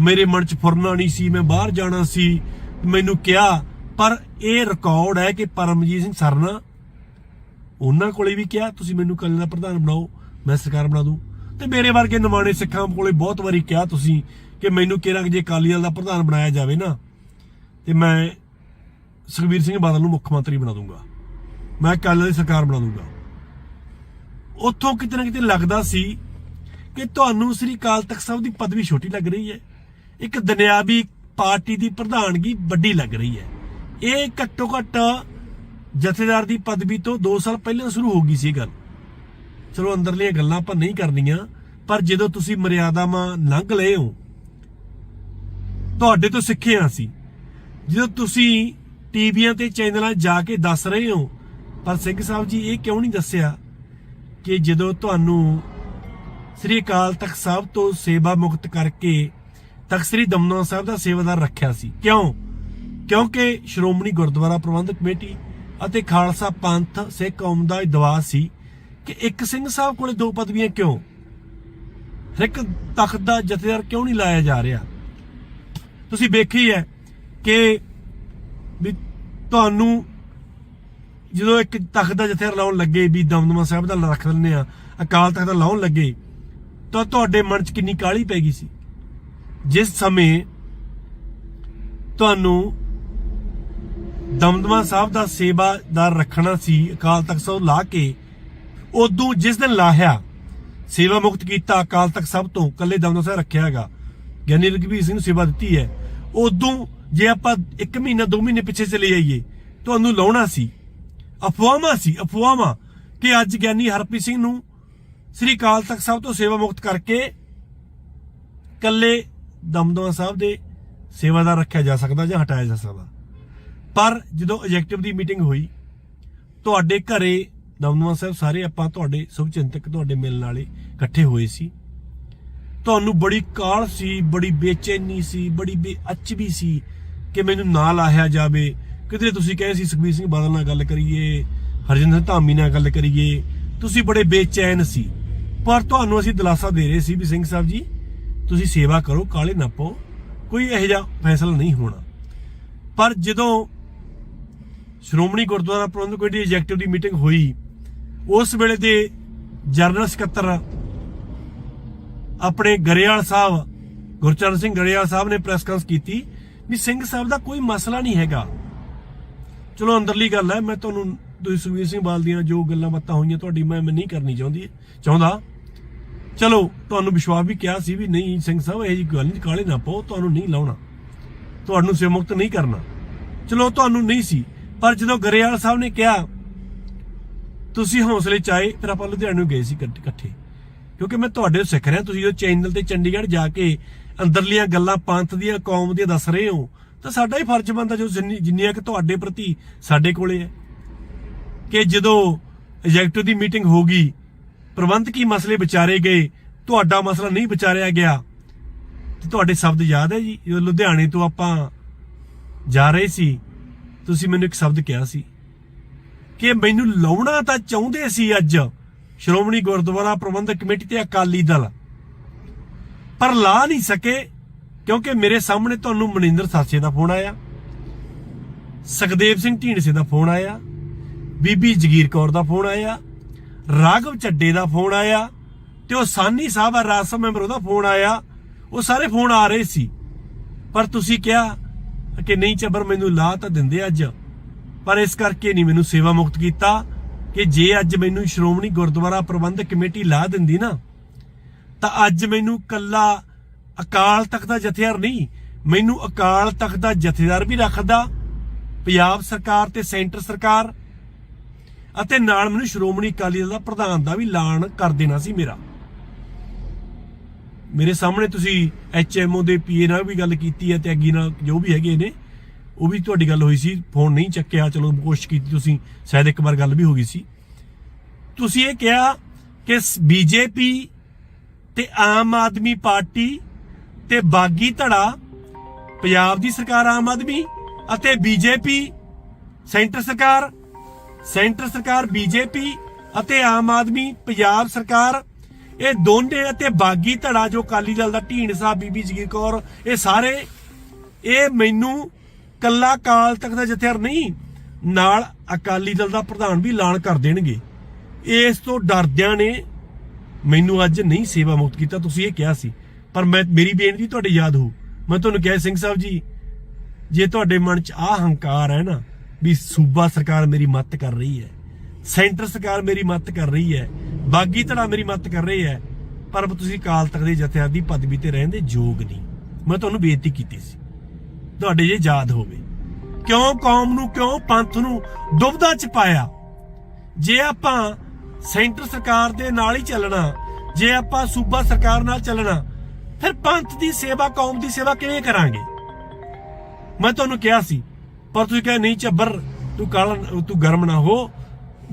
ਮੇਰੇ ਮਨ 'ਚ ਫੁਰਨਾ ਨਹੀਂ ਸੀ, ਮੈਂ ਬਾਹਰ ਜਾਣਾ ਸੀ, ਮੈਨੂੰ ਕਿਹਾ, ਪਰ ਇਹ ਰਿਕਾਰਡ ਹੈ ਕਿ ਪਰਮਜੀਤ ਸਿੰਘ ਸਰਨਾ, ਉਹਨਾਂ ਕੋਲੇ ਵੀ ਕਿਹਾ, ਤੁਸੀਂ ਮੈਨੂੰ ਕੱਲ ਦਾ ਪ੍ਰਧਾਨ ਬਣਾਓ, ਮੈਂ ਸਰਕਾਰ ਬਣਾ ਦੂੰ। ਤੇ ਮੇਰੇ ਵਰਗੇ ਨਿਮਾਣੇ ਸਿੱਖਾਂ ਕੋਲੇ ਬਹੁਤ ਵਾਰੀ ਕਿਹਾ ਤੁਸੀਂ ਕਿ ਮੈਨੂੰ ਕਿਹੜਾ ਕਿ ਜੇ ਅਕਾਲੀ ਦਲ ਦਾ ਪ੍ਰਧਾਨ ਬਣਾਇਆ ਜਾਵੇ ਨਾ, ਤੇ ਮੈਂ ਸੁਖਬੀਰ ਸਿੰਘ ਬਾਦਲ ਨੂੰ ਮੁੱਖ ਮੰਤਰੀ ਬਣਾ ਦੂੰਗਾ। ਮੈਂ ਕੱਲ ਦੀ ਸਰਕਾਰ ਬਣਾ ਦੂੰਗਾ। ਉੱਥੋਂ ਕਿਤੇ ਨਾ ਕਿਤੇ ਲੱਗਦਾ ਸੀ ਕਿ ਤੁਹਾਨੂੰ ਸ੍ਰੀ ਅਕਾਲ ਤਖਤ ਸਾਹਿਬ ਦੀ ਪਦਵੀ ਛੋਟੀ ਲੱਗ ਰਹੀ ਹੈ। ਇੱਕ ਦੁਨਿਆਵੀ ਪਾਰਟੀ ਦੀ ਪ੍ਰਧਾਨਗੀ ਵੱਡੀ ਲੱਗ ਰਹੀ ਹੈ। ਇਹ ਘੱਟੋ ਘੱਟ ਜਥੇਦਾਰ ਦੀ ਪਦਵੀ ਤੋਂ 2 ਸਾਲ ਪਹਿਲਾਂ ਸ਼ੁਰੂ ਹੋ ਗਈ ਸੀ ਗੱਲ। ਚਲੋ ਅੰਦਰਲੀਆਂ ਗੱਲਾਂ ਆਪਾਂ ਨਹੀਂ ਕਰਨੀਆਂ, ਪਰ ਜਦੋਂ ਤੁਸੀਂ ਮਰਿਆਦਾਵਾਂ ਲੰਘ ਲਏ ਹੋ, ਤੁਹਾਡੇ ਤੋਂ ਸਿੱਖਿਆ ਹਾਂ ਜਦੋਂ ਤੁਸੀਂ ਟੀਵੀਆਂ ਤੇ ਚੈਨਲਾਂ ਜਾ ਕੇ ਦੱਸ ਰਹੇ ਹੋ, ਪਰ ਸਿੰਘ ਸਾਹਿਬ ਜੀ ਇਹ ਕਿਉਂ ਨਹੀਂ ਦੱਸਿਆ ਕਿ ਜਦੋਂ ਤੁਹਾਨੂੰ ਸ੍ਰੀ ਅਕਾਲ ਤਖਤ ਸਾਹਿਬ ਤੋਂ ਸੇਵਾ ਮੁਕਤ ਕਰਕੇ ਤਖਤ ਸ੍ਰੀ ਦਮਨਾ ਸਾਹਿਬ ਦਾ ਸੇਵਾਦਾਰ ਰੱਖਿਆ ਸੀ? ਕਿਉਂ? ਕਿਉਂਕਿ ਸ਼੍ਰੋਮਣੀ ਗੁਰਦੁਆਰਾ ਪ੍ਰਬੰਧਕ ਕਮੇਟੀ ਅਤੇ ਖਾਲਸਾ ਪੰਥ ਸਿੱਖ ਕੌਮ ਦਾ ਦਵਾ ਸੀ ਕਿ ਇੱਕ ਸਿੰਘ ਸਾਹਿਬ ਕੋਲੇ ਦੋ ਪਦਵੀਆਂ ਕਿਉਂ? ਹਰ ਇੱਕ ਤਖਤ ਦਾ ਜਥੇਦਾਰ ਕਿਉਂ ਨਹੀਂ ਲਾਇਆ ਜਾ ਰਿਹਾ? ਤੁਸੀਂ ਵੇਖੀ ਹੈ ਕਿ ਵੀ ਤੁਹਾਨੂੰ ਜਦੋਂ ਇੱਕ ਤਖਤ ਦਾ ਜਥੇਦਾਰ ਲਾਉਣ ਲੱਗੇ ਵੀ ਦਮਦਮਾ ਸਾਹਿਬ ਦਾ ਰੱਖ ਦਿੰਦੇ ਆ, ਅਕਾਲ ਤਖਤ ਦਾ ਲਾਉਣ ਲੱਗੇ, ਤਾਂ ਤੁਹਾਡੇ ਮਨ 'ਚ ਕਿੰਨੀ ਕਾਲੀ ਪੈ ਗਈ ਸੀ? ਜਿਸ ਸਮੇਂ ਤੁਹਾਨੂੰ ਦਮਦਮਾ ਸਾਹਿਬ ਦਾ ਸੇਵਾਦਾਰ ਰੱਖਣਾ ਸੀ, ਅਕਾਲ ਤਖਤ ਸਾਹਿਬ ਲਾ ਕੇ ਉਦੋਂ ਜਿਸ ਦਿਨ ਲਾਹਿਆ, ਸੇਵਾ ਮੁਕਤ ਕੀਤਾ, ਅਕਾਲ ਤਖਤ ਸਾਹਿਬ ਤੋਂ ਕੱਲੇ ਦਮਦਮਾ ਸਾਹਿਬ ਰੱਖਿਆ ਹੈਗਾ। ਗਿਆਨੀ ਰਘਬੀਰ ਸਿੰਘ ਨੂੰ ਸੇਵਾ ਦਿੱਤੀ ਹੈ। ਉਦੋਂ ਜੇ ਆਪਾਂ 1 ਮਹੀਨਾ 2 ਮਹੀਨੇ ਪਿੱਛੇ ਚਲੇ ਜਾਈਏ, ਤੁਹਾਨੂੰ ਲਾਉਣਾ ਸੀ, ਅਫਵਾਹਾਂ ਸੀ, ਅਫਵਾਹਾਂ ਕਿ ਅੱਜ ਗਿਆਨੀ ਹਰਪ੍ਰੀਤ ਸਿੰਘ ਨੂੰ ਸ੍ਰੀ ਅਕਾਲ ਤਖਤ ਸਾਹਿਬ ਤੋਂ ਸੇਵਾ ਮੁਕਤ ਕਰਕੇ ਕੱਲੇ ਦਮਦਮਾ ਸਾਹਿਬ ਦੇ ਸੇਵਾਦਾਰ ਰੱਖਿਆ ਜਾ ਸਕਦਾ ਜਾਂ ਹਟਾਇਆ ਜਾ ਸਕਦਾ। ਪਰ ਜਦੋਂ ਐਜੈਕਟਿਵ ਦੀ ਮੀਟਿੰਗ ਹੋਈ, ਤੁਹਾਡੇ ਘਰੇ ਦਮਦਮਾ ਸਾਹਿਬ ਸਾਰੇ ਆਪਾਂ ਤੁਹਾਡੇ ਸੁਭਚਿੰਤਕ ਤੁਹਾਡੇ ਮਿਲਣ ਵਾਲੇ ਇਕੱਠੇ ਹੋਏ ਸੀ। ਤੁਹਾਨੂੰ ਬੜੀ ਕਾਲ ਸੀ, ਬੜੀ ਬੇਚੈਨੀ ਸੀ, ਬੜੀ ਬੇਅੱਚ ਵੀ ਸੀ ਕਿ ਮੈਨੂੰ ਨਾ ਲਾਹਿਆ ਜਾਵੇ। ਕਿਤੇ ਤੁਸੀਂ ਕਹੇ ਸੀ, ਸੁਖਬੀਰ ਸਿੰਘ ਬਾਦਲ ਨਾਲ ਗੱਲ ਕਰੀਏ, ਹਰਜਿੰਦਰ ਧਾਮੀ ਨਾਲ ਗੱਲ ਕਰੀਏ, ਤੁਸੀਂ ਬੜੇ ਬੇਚੈਨ ਸੀ। ਪਰ ਤੁਹਾਨੂੰ ਅਸੀਂ ਦਿਲਾਸਾ ਦੇ ਰਹੇ ਸੀ ਵੀ ਸਿੰਘ ਸਾਹਿਬ ਜੀ, ਤੁਸੀਂ ਸੇਵਾ ਕਰੋ, ਕਾਲੇ ਨਾ ਪਾਓ, ਕੋਈ ਇਹੋ ਜਿਹਾ ਫੈਸਲਾ ਨਹੀਂ ਹੋਣਾ। ਪਰ ਜਦੋਂ ਸ਼੍ਰੋਮਣੀ ਗੁਰਦੁਆਰਾ ਪ੍ਰਬੰਧਕ ਕਮੇਟੀ ਐਗਜ਼ੈਕਟਿਵ ਦੀ ਮੀਟਿੰਗ ਹੋਈ ਉਸ ਵੇਲੇ ਦੇ ਜਨਰਲ ਸਕੱਤਰ ਆਪਣੇ ਗਰੇਵਾਲ ਸਾਹਿਬ, ਗੁਰਚਰਨ ਸਿੰਘ ਗਰੇਵਾਲ ਸਾਹਿਬ ਨੇ ਪ੍ਰੈਸ ਕਾਨਫਰੰਸ ਕੀਤੀ ਵੀ ਸਿੰਘ ਸਾਹਿਬ ਦਾ ਕੋਈ ਮਸਲਾ ਨਹੀਂ ਹੈਗਾ। ਚਲੋ ਅੰਦਰਲੀ ਗੱਲ ਹੈ, ਮੈਂ ਤੁਹਾਨੂੰ ਤੁਸੀਂ ਸੁਖਬੀਰ ਸਿੰਘ ਬਾਲ ਦੀਆਂ ਜੋ ਗੱਲਾਂ ਬਾਤਾਂ ਹੋਈਆਂ ਤੁਹਾਡੀ ਮੈਂ ਨਹੀਂ ਕਰਨੀ ਚਾਹੁੰਦੀ ਚਾਹੁੰਦਾ। ਚਲੋ, ਤੁਹਾਨੂੰ ਵਿਸ਼ਵਾਸ ਵੀ ਕਿਹਾ ਸੀ ਵੀ ਨਹੀਂ ਸਿੰਘ ਸਾਹਿਬ, ਇਹ ਜੀ ਗੱਲ ਨਹੀਂ ਕਾਲੇ ਨਾ ਪਾਓ, ਤੁਹਾਨੂੰ ਨਹੀਂ ਲਾਉਣਾ। ਤੁਹਾਨੂੰ ਸੇ ਨਹੀਂ ਕਰਨਾ। ਚਲੋ, ਤੁਹਾਨੂੰ ਨਹੀਂ ਸੀ, ਪਰ ਜਦੋਂ ਗਰੇਵਾਲ ਸਾਹਿਬ ਨੇ ਕਿਹਾ ਤੁਸੀਂ ਹੌਸਲੇ ਚਾਏ ਫਿਰ ਆਪਾਂ ਲੁਧਿਆਣੇ ਨੂੰ ਗਏ ਸੀ ਇਕੱਠ- ਇਕੱਠੇ। ਕਿਉਂਕਿ ਮੈਂ ਤੁਹਾਡੇ ਤੋਂ ਸਿੱਖ ਰਿਹਾ, ਤੁਸੀਂ ਉਹ ਚੈਨਲ ਤੇ ਚੰਡੀਗੜ੍ਹ ਜਾ ਕੇ ਅੰਦਰਲੀਆਂ ਗੱਲਾਂ ਪੰਥ ਦੀਆਂ, ਕੌਮ ਦੀਆਂ ਦੱਸ ਰਹੇ ਹੋ, ਤਾਂ ਸਾਡਾ ਹੀ ਫਰਜ਼ ਬਣਦਾ ਜੋ ਜਿੰਨੀ- ਜਿੰਨੀਆਂ ਕਿ ਤੁਹਾਡੇ ਪ੍ਰਤੀ ਸਾਡੇ ਕੋਲੇ ਹੈ। ਕਿ ਜਦੋਂ ਐਗਜ਼ੈਕਟਿਵ ਦੀ ਮੀਟਿੰਗ ਹੋ ਗਈ ਪ੍ਰਬੰਧਕੀ ਮਸਲੇ ਵਿਚਾਰੇ ਗਏ, ਤੁਹਾਡਾ ਮਸਲਾ ਨਹੀਂ ਵਿਚਾਰਿਆ ਗਿਆ, ਤੇ ਤੁਹਾਡੇ ਸ਼ਬਦ ਯਾਦ ਹੈ ਜੀ? ਜਦੋਂ ਲੁਧਿਆਣੇ ਤੋਂ ਆਪਾਂ ਜਾ ਰਹੇ ਸੀ, ਤੁਸੀਂ ਮੈਨੂੰ ਇੱਕ ਸ਼ਬਦ ਕਿਹਾ ਸੀ। ਕਿ ਮੈਨੂੰ ਲਾਉਣਾ ਤਾਂ ਚਾਹੁੰਦੇ ਸੀ ਅੱਜ ਸ਼੍ਰੋਮਣੀ ਗੁਰਦੁਆਰਾ ਪ੍ਰਬੰਧਕ ਕਮੇਟੀ ਤੇ ਅਕਾਲੀ ਦਲ। ਪਰ ਲਾ ਨਹੀਂ ਸਕੇ ਕਿਉਂਕਿ ਮੇਰੇ ਸਾਹਮਣੇ ਤੁਹਾਨੂੰ ਮਨਿੰਦਰ ਸਾਸੇ ਦਾ ਫੋਨ ਆਇਆ, ਸੁਖਦੇਵ ਸਿੰਘ ਢੀਂਡਸੇ ਦਾ ਫੋਨ ਆਇਆ, ਬੀਬੀ ਜਗੀਰ ਕੌਰ ਦਾ ਫੋਨ ਆਇਆ, ਰਾਘਵ ਚੱਡੇ ਦਾ ਫੋਨ ਆਇਆ ਤੇ ਉਹ ਸਾਨੀ ਸਾਹਿਬ ਆ, ਰਾਜ ਸਭਾ ਮੈਂਬਰ ਉਹਦਾ ਫੋਨ ਆਇਆ, ਉਹ ਸਾਰੇ ਫੋਨ ਆ ਰਹੇ ਸੀ। ਪਰ ਤੁਸੀਂ ਕਿਹਾ ਕਿ ਨਹੀਂ ਚਬਰ, ਮੈਨੂੰ ਲਾ ਤਾਂ ਦਿੰਦੇ ਅੱਜ। ਪਰ ਇਸ ਕਰਕੇ ਨਹੀਂ ਮੈਨੂੰ ਸੇਵਾ ਮੁਕਤ ਕੀਤਾ ਕਿ ਜੇ ਅੱਜ ਮੈਨੂੰ ਸ਼੍ਰੋਮਣੀ ਗੁਰਦੁਆਰਾ ਪ੍ਰਬੰਧਕ ਕਮੇਟੀ ਲਾ ਦਿੰਦੀ ਨਾ, ਤਾਂ ਅੱਜ ਮੈਨੂੰ ਕੱਲਾ ਅਕਾਲ ਤਖਤ ਦਾ ਜਥੇਦਾਰ ਨਹੀਂ, ਮੈਨੂੰ ਅਕਾਲ ਤਖਤ ਦਾ ਜਥੇਦਾਰ ਵੀ ਰੱਖਦਾ, ਪੰਜਾਬ ਸਰਕਾਰ ਤੇ ਸੈਂਟਰ ਸਰਕਾਰ, ਅਤੇ ਨਾਲ ਮੈਨੂੰ ਸ਼੍ਰੋਮਣੀ ਅਕਾਲੀ ਦਲ ਦਾ ਪ੍ਰਧਾਨ ਦਾ ਵੀ ਐਲਾਨ ਕਰ ਦੇਣਾ ਸੀ ਮੇਰਾ। ਮੇਰੇ ਸਾਹਮਣੇ ਤੁਸੀਂ ਐਚਐਮਓ ਦੇ ਪੀਏ ਨਾਲ ਵੀ ਗੱਲ ਕੀਤੀ ਹੈ ਤੇ ਅੱਗੀ ਨਾਲ ਜੋ ਵੀ ਹੈਗੇ ਨੇ ਉਹ ਵੀ ਤੁਹਾਡੀ ਗੱਲ ਹੋਈ ਸੀ ਫੋਨ ਨਹੀਂ ਚੱਕਿਆ, ਚਲੋ ਕੋਸ਼ਿਸ਼ ਕੀਤੀ ਤੁਸੀਂ, ਸ਼ਾਇਦ ਇੱਕ ਵਾਰ ਗੱਲ ਵੀ ਹੋ ਗਈ ਸੀ। ਤੁਸੀਂ ਇਹ ਕਿਹਾ ਕਿ ਬੀਜੇਪੀ ਤੇ ਆਮ ਆਦਮੀ ਪਾਰਟੀ ਤੇ ਬਾਗੀ ਧੜਾ, ਪੰਜਾਬ ਦੀ ਸਰਕਾਰ ਆਮ ਆਦਮੀ ਅਤੇ ਬੀਜੇਪੀ ਸੈਂਟਰ ਸਰਕਾਰ ਸੈਂਟਰ ਸਰਕਾਰ ਬੀਜੇਪੀ ਅਤੇ ਆਮ ਆਦਮੀ, ਪੰਜਾਬ ਸਰਕਾਰ, ਇਹ ਦੋਨੇ ਅਤੇ ਬਾਗੀ ਧੜਾ ਜੋ ਅਕਾਲੀ ਦਲ ਦਾ ਢੀਂਡ ਸਾਹਿਬ ਬੀਬੀ ਜਗੀਰ ਕੌਰ, ਇਹ ਸਾਰੇ, ਇਹ ਮੈਨੂੰ ਕੱਲਾ ਕਾਲ ਤੱਕ ਦਾ ਜਥੇਦਾਰ ਨਹੀਂ, ਨਾਲ ਅਕਾਲੀ ਦਲ ਦਾ ਪ੍ਰਧਾਨ ਵੀ ਐਲਾਨ ਕਰ ਦੇਣਗੇ। ਇਸ ਤੋਂ ਡਰਦਿਆਂ ਨੇ ਮੈਨੂੰ ਅੱਜ ਨਹੀਂ ਸੇਵਾ ਮੁਕਤ ਕੀਤਾ, ਤੁਸੀਂ ਇਹ ਕਿਹਾ ਸੀ। ਪਰ ਮੈਂ, ਮੇਰੀ ਬੇਨਤੀ ਤੁਹਾਡੇ ਯਾਦ ਹੋ ਮੈਂ ਤੁਹਾਨੂੰ ਕਿਹਾ ਸਿੰਘ ਸਾਹਿਬ ਜੀ, ਜੇ ਤੁਹਾਡੇ ਮਨ 'ਚ ਆਹ ਹੰਕਾਰ ਹੈ ਨਾ ਵੀ ਸੂਬਾ ਸਰਕਾਰ ਮੇਰੀ ਮਦਦ ਕਰ ਰਹੀ ਹੈ, ਸੈਂਟਰ ਸਰਕਾਰ ਮੇਰੀ ਮਦਦ ਕਰ ਰਹੀ ਹੈ, ਬਾਗੀ ਧੜਾ ਮੇਰੀ ਮਦਦ ਕਰ ਰਹੀ ਹੈ, ਪਰ ਤੁਸੀਂ ਕਾਲ ਤੱਕ ਦੇ ਜਥੇਦਾਰ ਦੀ ਪਦਵੀ ਤੇ ਰਹਿਣ ਦੇ ਯੋਗ ਨਹੀਂ। ਮੈਂ ਤੁਹਾਨੂੰ ਬੇਨਤੀ ਕੀਤੀ ਸੀ। ਤੁਹਾਡੇ ਜੇ ਯਾਦ ਹੋਵੇ। ਕਿਉਂ ਕੌਮ ਨੂੰ, ਕਿਉਂ ਪੰਥ ਨੂੰ ਦੁਬਦਾ ਚ ਪਾਇਆ? ਜੇ ਆਪਾਂ ਸੈਂਟਰ ਸਰਕਾਰ ਦੇ ਨਾਲ ਹੀ ਚੱਲਣਾ, ਜੇ ਆਪਾਂ ਸੂਬਾ ਸਰਕਾਰ ਨਾਲ ਚੱਲਣਾ, ਫਿਰ ਪੰਥ ਦੀ ਸੇਵਾ, ਕੌਮ ਦੀ ਸੇਵਾ ਕਿਵੇਂ ਕਰਾਂਗੇ? ਮੈਂ ਤੁਹਾਨੂੰ ਕਿਹਾ ਸੀ, ਪਰ ਤੁਸੀਂ ਕਹੇ, ਨਹੀਂ ਚੱਬਰ ਤੂੰ ਕਾਲ ਤੂੰ ਗਰਮ ਨਾ ਹੋ।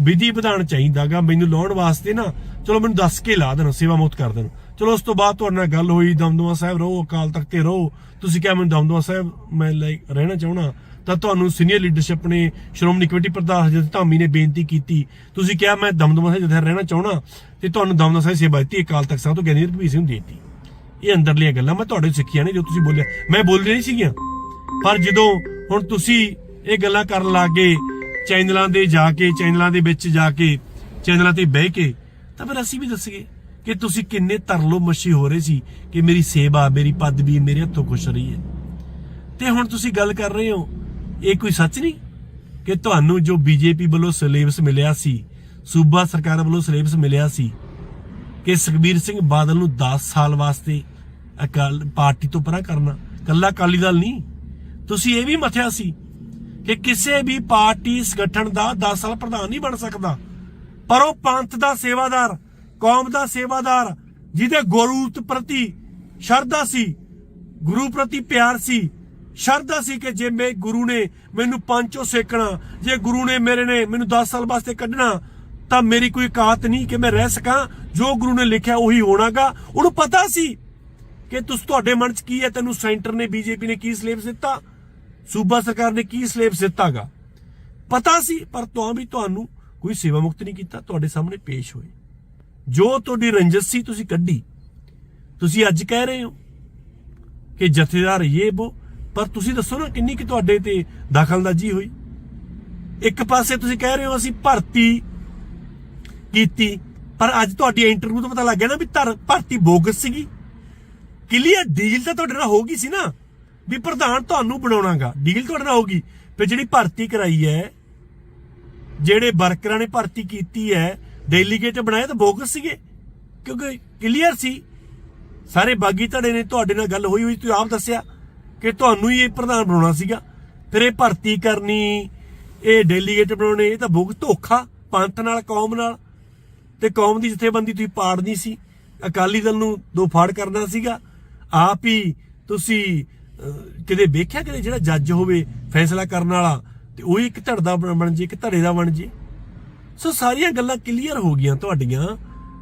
ਵਿਧੀ ਵਿਧਾਨ ਚਾਹੀਦਾਗਾ, ਮੈਨੂੰ ਲਾਉਣ ਵਾਸਤੇ ਨਾ। ਚਲੋ, ਮੈਨੂੰ ਦੱਸ ਕੇ ਲਾ ਦੇਣਾ ਸੇਵਾ ਮੁਕਤ ਕਰ ਦੇਣਾ। ਚਲੋ, ਉਸ ਤੋਂ ਬਾਅਦ ਤੁਹਾਡੇ ਨਾਲ ਗੱਲ ਹੋਈ, ਦਮਦਮਾ ਸਾਹਿਬ ਰਹੋ, ਅਕਾਲ ਤਖਤ ਤੇ ਰਹੋ। ਤੁਸੀਂ ਕਿਹਾ ਮੈਨੂੰ ਦਮਦਮਾ ਸਾਹਿਬ, ਮੈਂ ਲਾਈਕ ਰਹਿਣਾ ਚਾਹਣਾ ਤਾਂ ਤੁਹਾਨੂੰ ਸੀਨੀਅਰ ਲੀਡਰਸ਼ਿਪ ਨੇ ਸ਼੍ਰੋਮਣੀ ਕਮੇਟੀ ਪ੍ਰਧਾਨ ਹਜਰਤ ਧਾਮੀ ਨੇ ਬੇਨਤੀ ਕੀਤੀ। ਤੁਸੀਂ ਕਿਹਾ ਮੈਂ ਦਮਦਮਾ ਸਾਹਿਬ ਜਥੇ ਰਹਿਣਾ ਚਾਹਣਾ ਤੇ ਤੁਹਾਨੂੰ ਦਮਦਮਾ ਸਾਹਿਬ ਸੇਵਾ ਦਿੱਤੀ, ਅਕਾਲ ਤਖਤ ਸਾਹਿਬ ਤੋਂ ਗਿਆਨੀ ਰਘਬੀਰ ਸਿੰਘ ਨੂੰ ਦਿੱਤੀ। ਇਹ ਅੰਦਰਲੀਆਂ ਗੱਲਾਂ, ਮੈਂ ਤੁਹਾਡੇ ਤੋਂ ਸਿੱਖੀਆਂ ਨੇ ਜੋ ਤੁਸੀਂ ਬੋਲਿਆ। ਮੈਂ ਬੋਲ ਰਹੀ ਸੀਗੀਆਂ। ਪਰ ਜਦੋਂ ਹੁਣ ਤੁਸੀਂ ਇਹ ਗੱਲਾਂ ਕਰਨ ਲੱਗੇ, ਚੈਨਲਾਂ ਦੇ ਜਾ ਕੇ, ਚੈਨਲਾਂ ਦੇ ਵਿੱਚ ਜਾ ਕੇ, ਚੈਨਲਾਂ ਤੇ ਬਹਿ ਕੇ, ਤਾਂ ਫਿਰ ਅਸੀਂ ਵੀ ਦੱਸੀਏ ਕਿ ਤੁਸੀਂ ਕਿੰਨੇ ਤਰਲੋ ਮੱਛੀ ਹੋ ਰਹੇ ਸੀ ਕਿ ਮੇਰੀ ਸੇਵਾ, ਮੇਰੀ ਪਦਵੀ ਮੇਰੇ ਹੱਥੋਂ ਖੁਸ਼ ਰਹੀ ਹੈ। ਤੇ ਹੁਣ ਤੁਸੀਂ ਗੱਲ ਕਰ ਰਹੇ ਹੋ, ਇਹ ਕੋਈ ਸੱਚ ਨਹੀਂ ਕਿ ਤੁਹਾਨੂੰ ਜੋ ਬੀਜੇਪੀ ਵੱਲੋਂ ਸਿਲੇਬਸ ਮਿਲਿਆ ਸੀ, ਸੂਬਾ ਸਰਕਾਰ ਵੱਲੋਂ ਸਿਲੇਬਸ ਮਿਲਿਆ ਸੀ ਕਿ ਸੁਖਬੀਰ ਸਿੰਘ ਬਾਦਲ ਨੂੰ 10 ਸਾਲ ਵਾਸਤੇ ਅਕਾਲ ਪਾਰਟੀ ਤੋਂ ਪਰਾਂ ਕਰਨਾ, ਕੱਲਾ ਅਕਾਲੀ ਦਲ ਨਹੀਂ। ਤੁਸੀਂ ਇਹ ਵੀ ਮਥਿਆ ਸੀ ਕਿ ਕਿਸੇ ਵੀ ਪਾਰਟੀ ਸੰਗਠਨ ਦਾ 10 ਸਾਲ ਪ੍ਰਧਾਨ ਨਹੀਂ ਬਣ ਸਕਦਾ। ਪਰ ਉਹ ਪੰਥ ਦਾ ਸੇਵਾਦਾਰ ਕੌਮ ਦਾ ਸੇਵਾਦਾਰ, ਜਿਹਦੇ ਗੁਰੂ ਪ੍ਰਤੀ ਸ਼ਰਧਾ ਸੀ, ਗੁਰੂ ਪ੍ਰਤੀ ਪਿਆਰ ਸੀ, ਸ਼ਰਧਾ ਸੀ ਕਿ ਜੇ ਮੈਂ ਗੁਰੂ ਨੇ ਮੈਨੂੰ ਪੰਚੋ ਸੇਕਣਾ, ਜੇ ਗੁਰੂ ਨੇ ਮੇਰੇ ਨੇ ਮੈਨੂੰ 10 ਸਾਲ ਵਾਸਤੇ ਕੱਢਣਾ, ਤਾਂ ਮੇਰੀ ਕੋਈ ਔਕਾਤ ਨਹੀਂ ਕਿ ਮੈਂ ਰਹਿ ਸਕਾਂ। ਜੋ ਗੁਰੂ ਨੇ ਲਿਖਿਆ ਉਹੀ ਹੋਣਾਗਾ। ਉਹਨੂੰ ਪਤਾ ਸੀ ਕਿ ਤੁਸ ਤੁਹਾਡੇ ਮਨ 'ਚ ਕੀ ਹੈ, ਤੈਨੂੰ ਸੈਂਟਰ ਨੇ, ਬੀਜੇਪੀ ਨੇ ਕੀ ਸਲੇਬਸ ਦਿੱਤਾ? ਸੂਬਾ ਸਰਕਾਰ ਨੇ ਕੀ ਸਲੇਬਸ ਦਿੱਤਾਗਾ? ਪਤਾ ਸੀ, ਪਰ ਤਾਂ ਵੀ ਤੁਹਾਨੂੰ ਕੋਈ ਸੇਵਾ ਮੁਕਤ ਨਹੀਂ ਕੀਤਾ, ਤੁਹਾਡੇ ਸਾਹਮਣੇ ਪੇਸ਼ ਹੋਏ। ਜੋ ਤੁਹਾਡੀ ਰੰਜਸ ਸੀ ਤੁਸੀਂ ਕੱਢੀ। ਤੁਸੀਂ ਅੱਜ ਕਹਿ ਰਹੇ ਹੋ ਕਿ ਜਥੇਦਾਰ ਇਹ ਬੋ, ਪਰ ਤੁਸੀਂ ਦੱਸੋ ਨਾ ਕਿੰਨੀ ਕਿ ਤੁਹਾਡੇ ਤੇ ਦਖਲਅੰਦਾਜ਼ੀ ਹੋਈ। ਇੱਕ ਪਾਸੇ ਤੁਸੀਂ ਕਹਿ ਰਹੇ ਹੋ ਅਸੀਂ ਭਰਤੀ ਕੀਤੀ, ਪਰ ਅੱਜ ਤੁਹਾਡੀ ਇੰਟਰਵਿਊ ਤੋਂ ਪਤਾ ਲੱਗ ਗਿਆ ਨਾ ਵੀ ਧਰ, ਭਰਤੀ ਬੋਗਸ ਸੀਗੀ। ਕਲੀਅਰ ਡੀਲ ਤਾਂ ਤੁਹਾਡੇ ਨਾਲ ਹੋ ਗਈ ਸੀ ਨਾ, ਵੀ ਪ੍ਰਧਾਨ ਤੁਹਾਨੂੰ ਬਣਾਉਣਾਗਾ। ਡੀਲ ਤੁਹਾਡੇ ਨਾਲ ਹੋਗੀ ਤੇ ਜਿਹੜੀ ਭਰਤੀ ਕਰਾਈ ਹੈ, ਜਿਹੜੇ ਵਰਕਰਾਂ ਨੇ ਭਰਤੀ ਕੀਤੀ ਹੈ ਡੈਲੀਗੇਟ ਬਣਾਏ ਤਾਂ ਬੋਗਸ ਸੀਗੇ। ਕਿਉਂਕਿ ਕਲੀਅਰ ਸੀ। ਸਾਰੇ ਬਾਗੀ ਧੜੇ ਨੇ, ਤੁਹਾਡੇ ਨਾਲ ਗੱਲ ਹੋਈ ਹੋਈ, ਤੁਸੀਂ ਆਪ ਦੱਸਿਆ ਕਿ ਤੁਹਾਨੂੰ ਹੀ ਇਹ ਪ੍ਰਧਾਨ ਬਣਾਉਣਾ ਸੀਗਾ। ਫਿਰ ਇਹ ਭਰਤੀ ਕਰਨੀ, ਇਹ ਡੈਲੀਗੇਟ ਬਣਾਉਣੇ, ਇਹ ਤਾਂ ਬੋਗਸ ਧੋਖਾ, ਪੰਥ ਨਾਲ, ਕੌਮ ਨਾਲ। ਤੇ ਕੌਮ ਦੀ ਜਥੇਬੰਦੀ ਤੁਸੀਂ ਪਾੜਨੀ ਸੀ। ਅਕਾਲੀ ਦਲ ਨੂੰ ਦੋ ਫਾੜ ਕਰਨਾ ਸੀਗਾ। ਆਪ ਹੀ ਤੁਸੀਂ ਕਿਤੇ ਵੇਖਿਆ ਕਿ ਜਿਹੜਾ ਜੱਜ ਹੋਵੇ, ਫੈਸਲਾ ਕਰਨ ਵਾਲਾ, ਤੇ ਉਹ ਇੱਕ ਧੜ ਦਾ ਬਣ ਜੇ, ਇੱਕ ਧੜੇ ਦਾ ਬਣ ਜੇ। ਸੋ ਸਾਰੀਆਂ ਗੱਲਾਂ ਕਲੀਅਰ ਹੋ ਗਈਆਂ ਤੁਹਾਡੀਆਂ।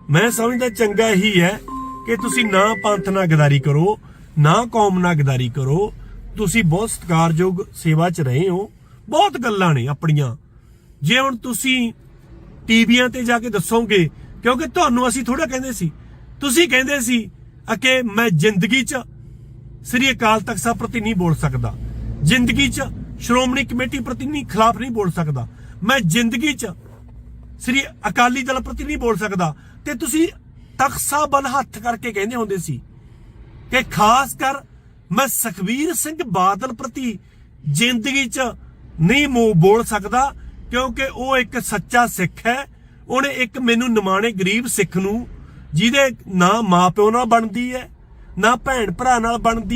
ਮੈਂ ਸਮਝਦਾ ਚੰਗਾ ਹੀ ਹੈ ਕਿ ਤੁਸੀਂ ਨਾ ਪੰਥ ਨਾਲ ਗਦਾਰੀ ਕਰੋ, ਨਾ ਕੌਮ ਨਾਲ ਗਦਾਰੀ ਕਰੋ। ਤੁਸੀਂ ਬਹੁਤ ਸਤਿਕਾਰਯੋਗ ਸੇਵਾ 'ਚ ਰਹੇ ਹੋ। ਬਹੁਤ ਗੱਲਾਂ ਨੇ ਆਪਣੀਆਂ। ਜੇ ਹੁਣ ਤੁਸੀਂ ਟੀਵੀਆਂ ਤੇ ਜਾ ਕੇ ਦੱਸੋਗੇ, ਕਿਉਂਕਿ ਤੁਹਾਨੂੰ ਅਸੀਂ ਥੋੜਾ ਕਹਿੰਦੇ ਸੀ, ਤੁਸੀਂ ਕਹਿੰਦੇ ਸੀ ਕਿ ਮੈਂ ਜ਼ਿੰਦਗੀ 'ਚ ਸ੍ਰੀ ਅਕਾਲ ਤਖਤ ਸਾਹਿਬ ਪ੍ਰਤੀ ਨਹੀਂ ਬੋਲ ਸਕਦਾ। ਜ਼ਿੰਦਗੀ 'ਚ ਸ਼੍ਰੋਮਣੀ ਕਮੇਟੀ ਪ੍ਰਤੀ ਨਹੀਂ, ਖਿਲਾਫ ਨਹੀਂ ਬੋਲ ਸਕਦਾ। ਮੈਂ ਜ਼ਿੰਦਗੀ 'ਚ ਸ੍ਰੀ ਅਕਾਲੀ ਦਲ ਪ੍ਰਤੀ ਨਹੀਂ ਬੋਲ ਸਕਦਾ। ਤੇ ਤੁਸੀਂ ਤਖਤ ਸਾਹਿਬ ਵੱਲ ਹੱਥ ਕਰਕੇ ਕਹਿੰਦੇ ਹੁੰਦੇ ਸੀ ਕਿ ਖਾਸ ਕਰ ਮੈਂ ਸੁਖਬੀਰ ਸਿੰਘ ਬਾਦਲ ਪ੍ਰਤੀ ਜ਼ਿੰਦਗੀ 'ਚ ਨਹੀਂ ਮੂੰਹ ਬੋਲ ਸਕਦਾ, ਕਿਉਂਕਿ ਉਹ ਇੱਕ ਸੱਚਾ ਸਿੱਖ ਹੈ। ਉਹਨੇ ਇੱਕ ਮੈਨੂੰ ਨਿਮਾਣੇ ਗਰੀਬ ਸਿੱਖ ਨੂੰ ਜਿਹਦੇ ਨਾ ਮਾਪਿਓ ਨਾਲ ਬਣਦੀ ਹੈ, ਨਾ ਭੈਣ ਭਰਾ ਨਾਲ ਬਣਦੀ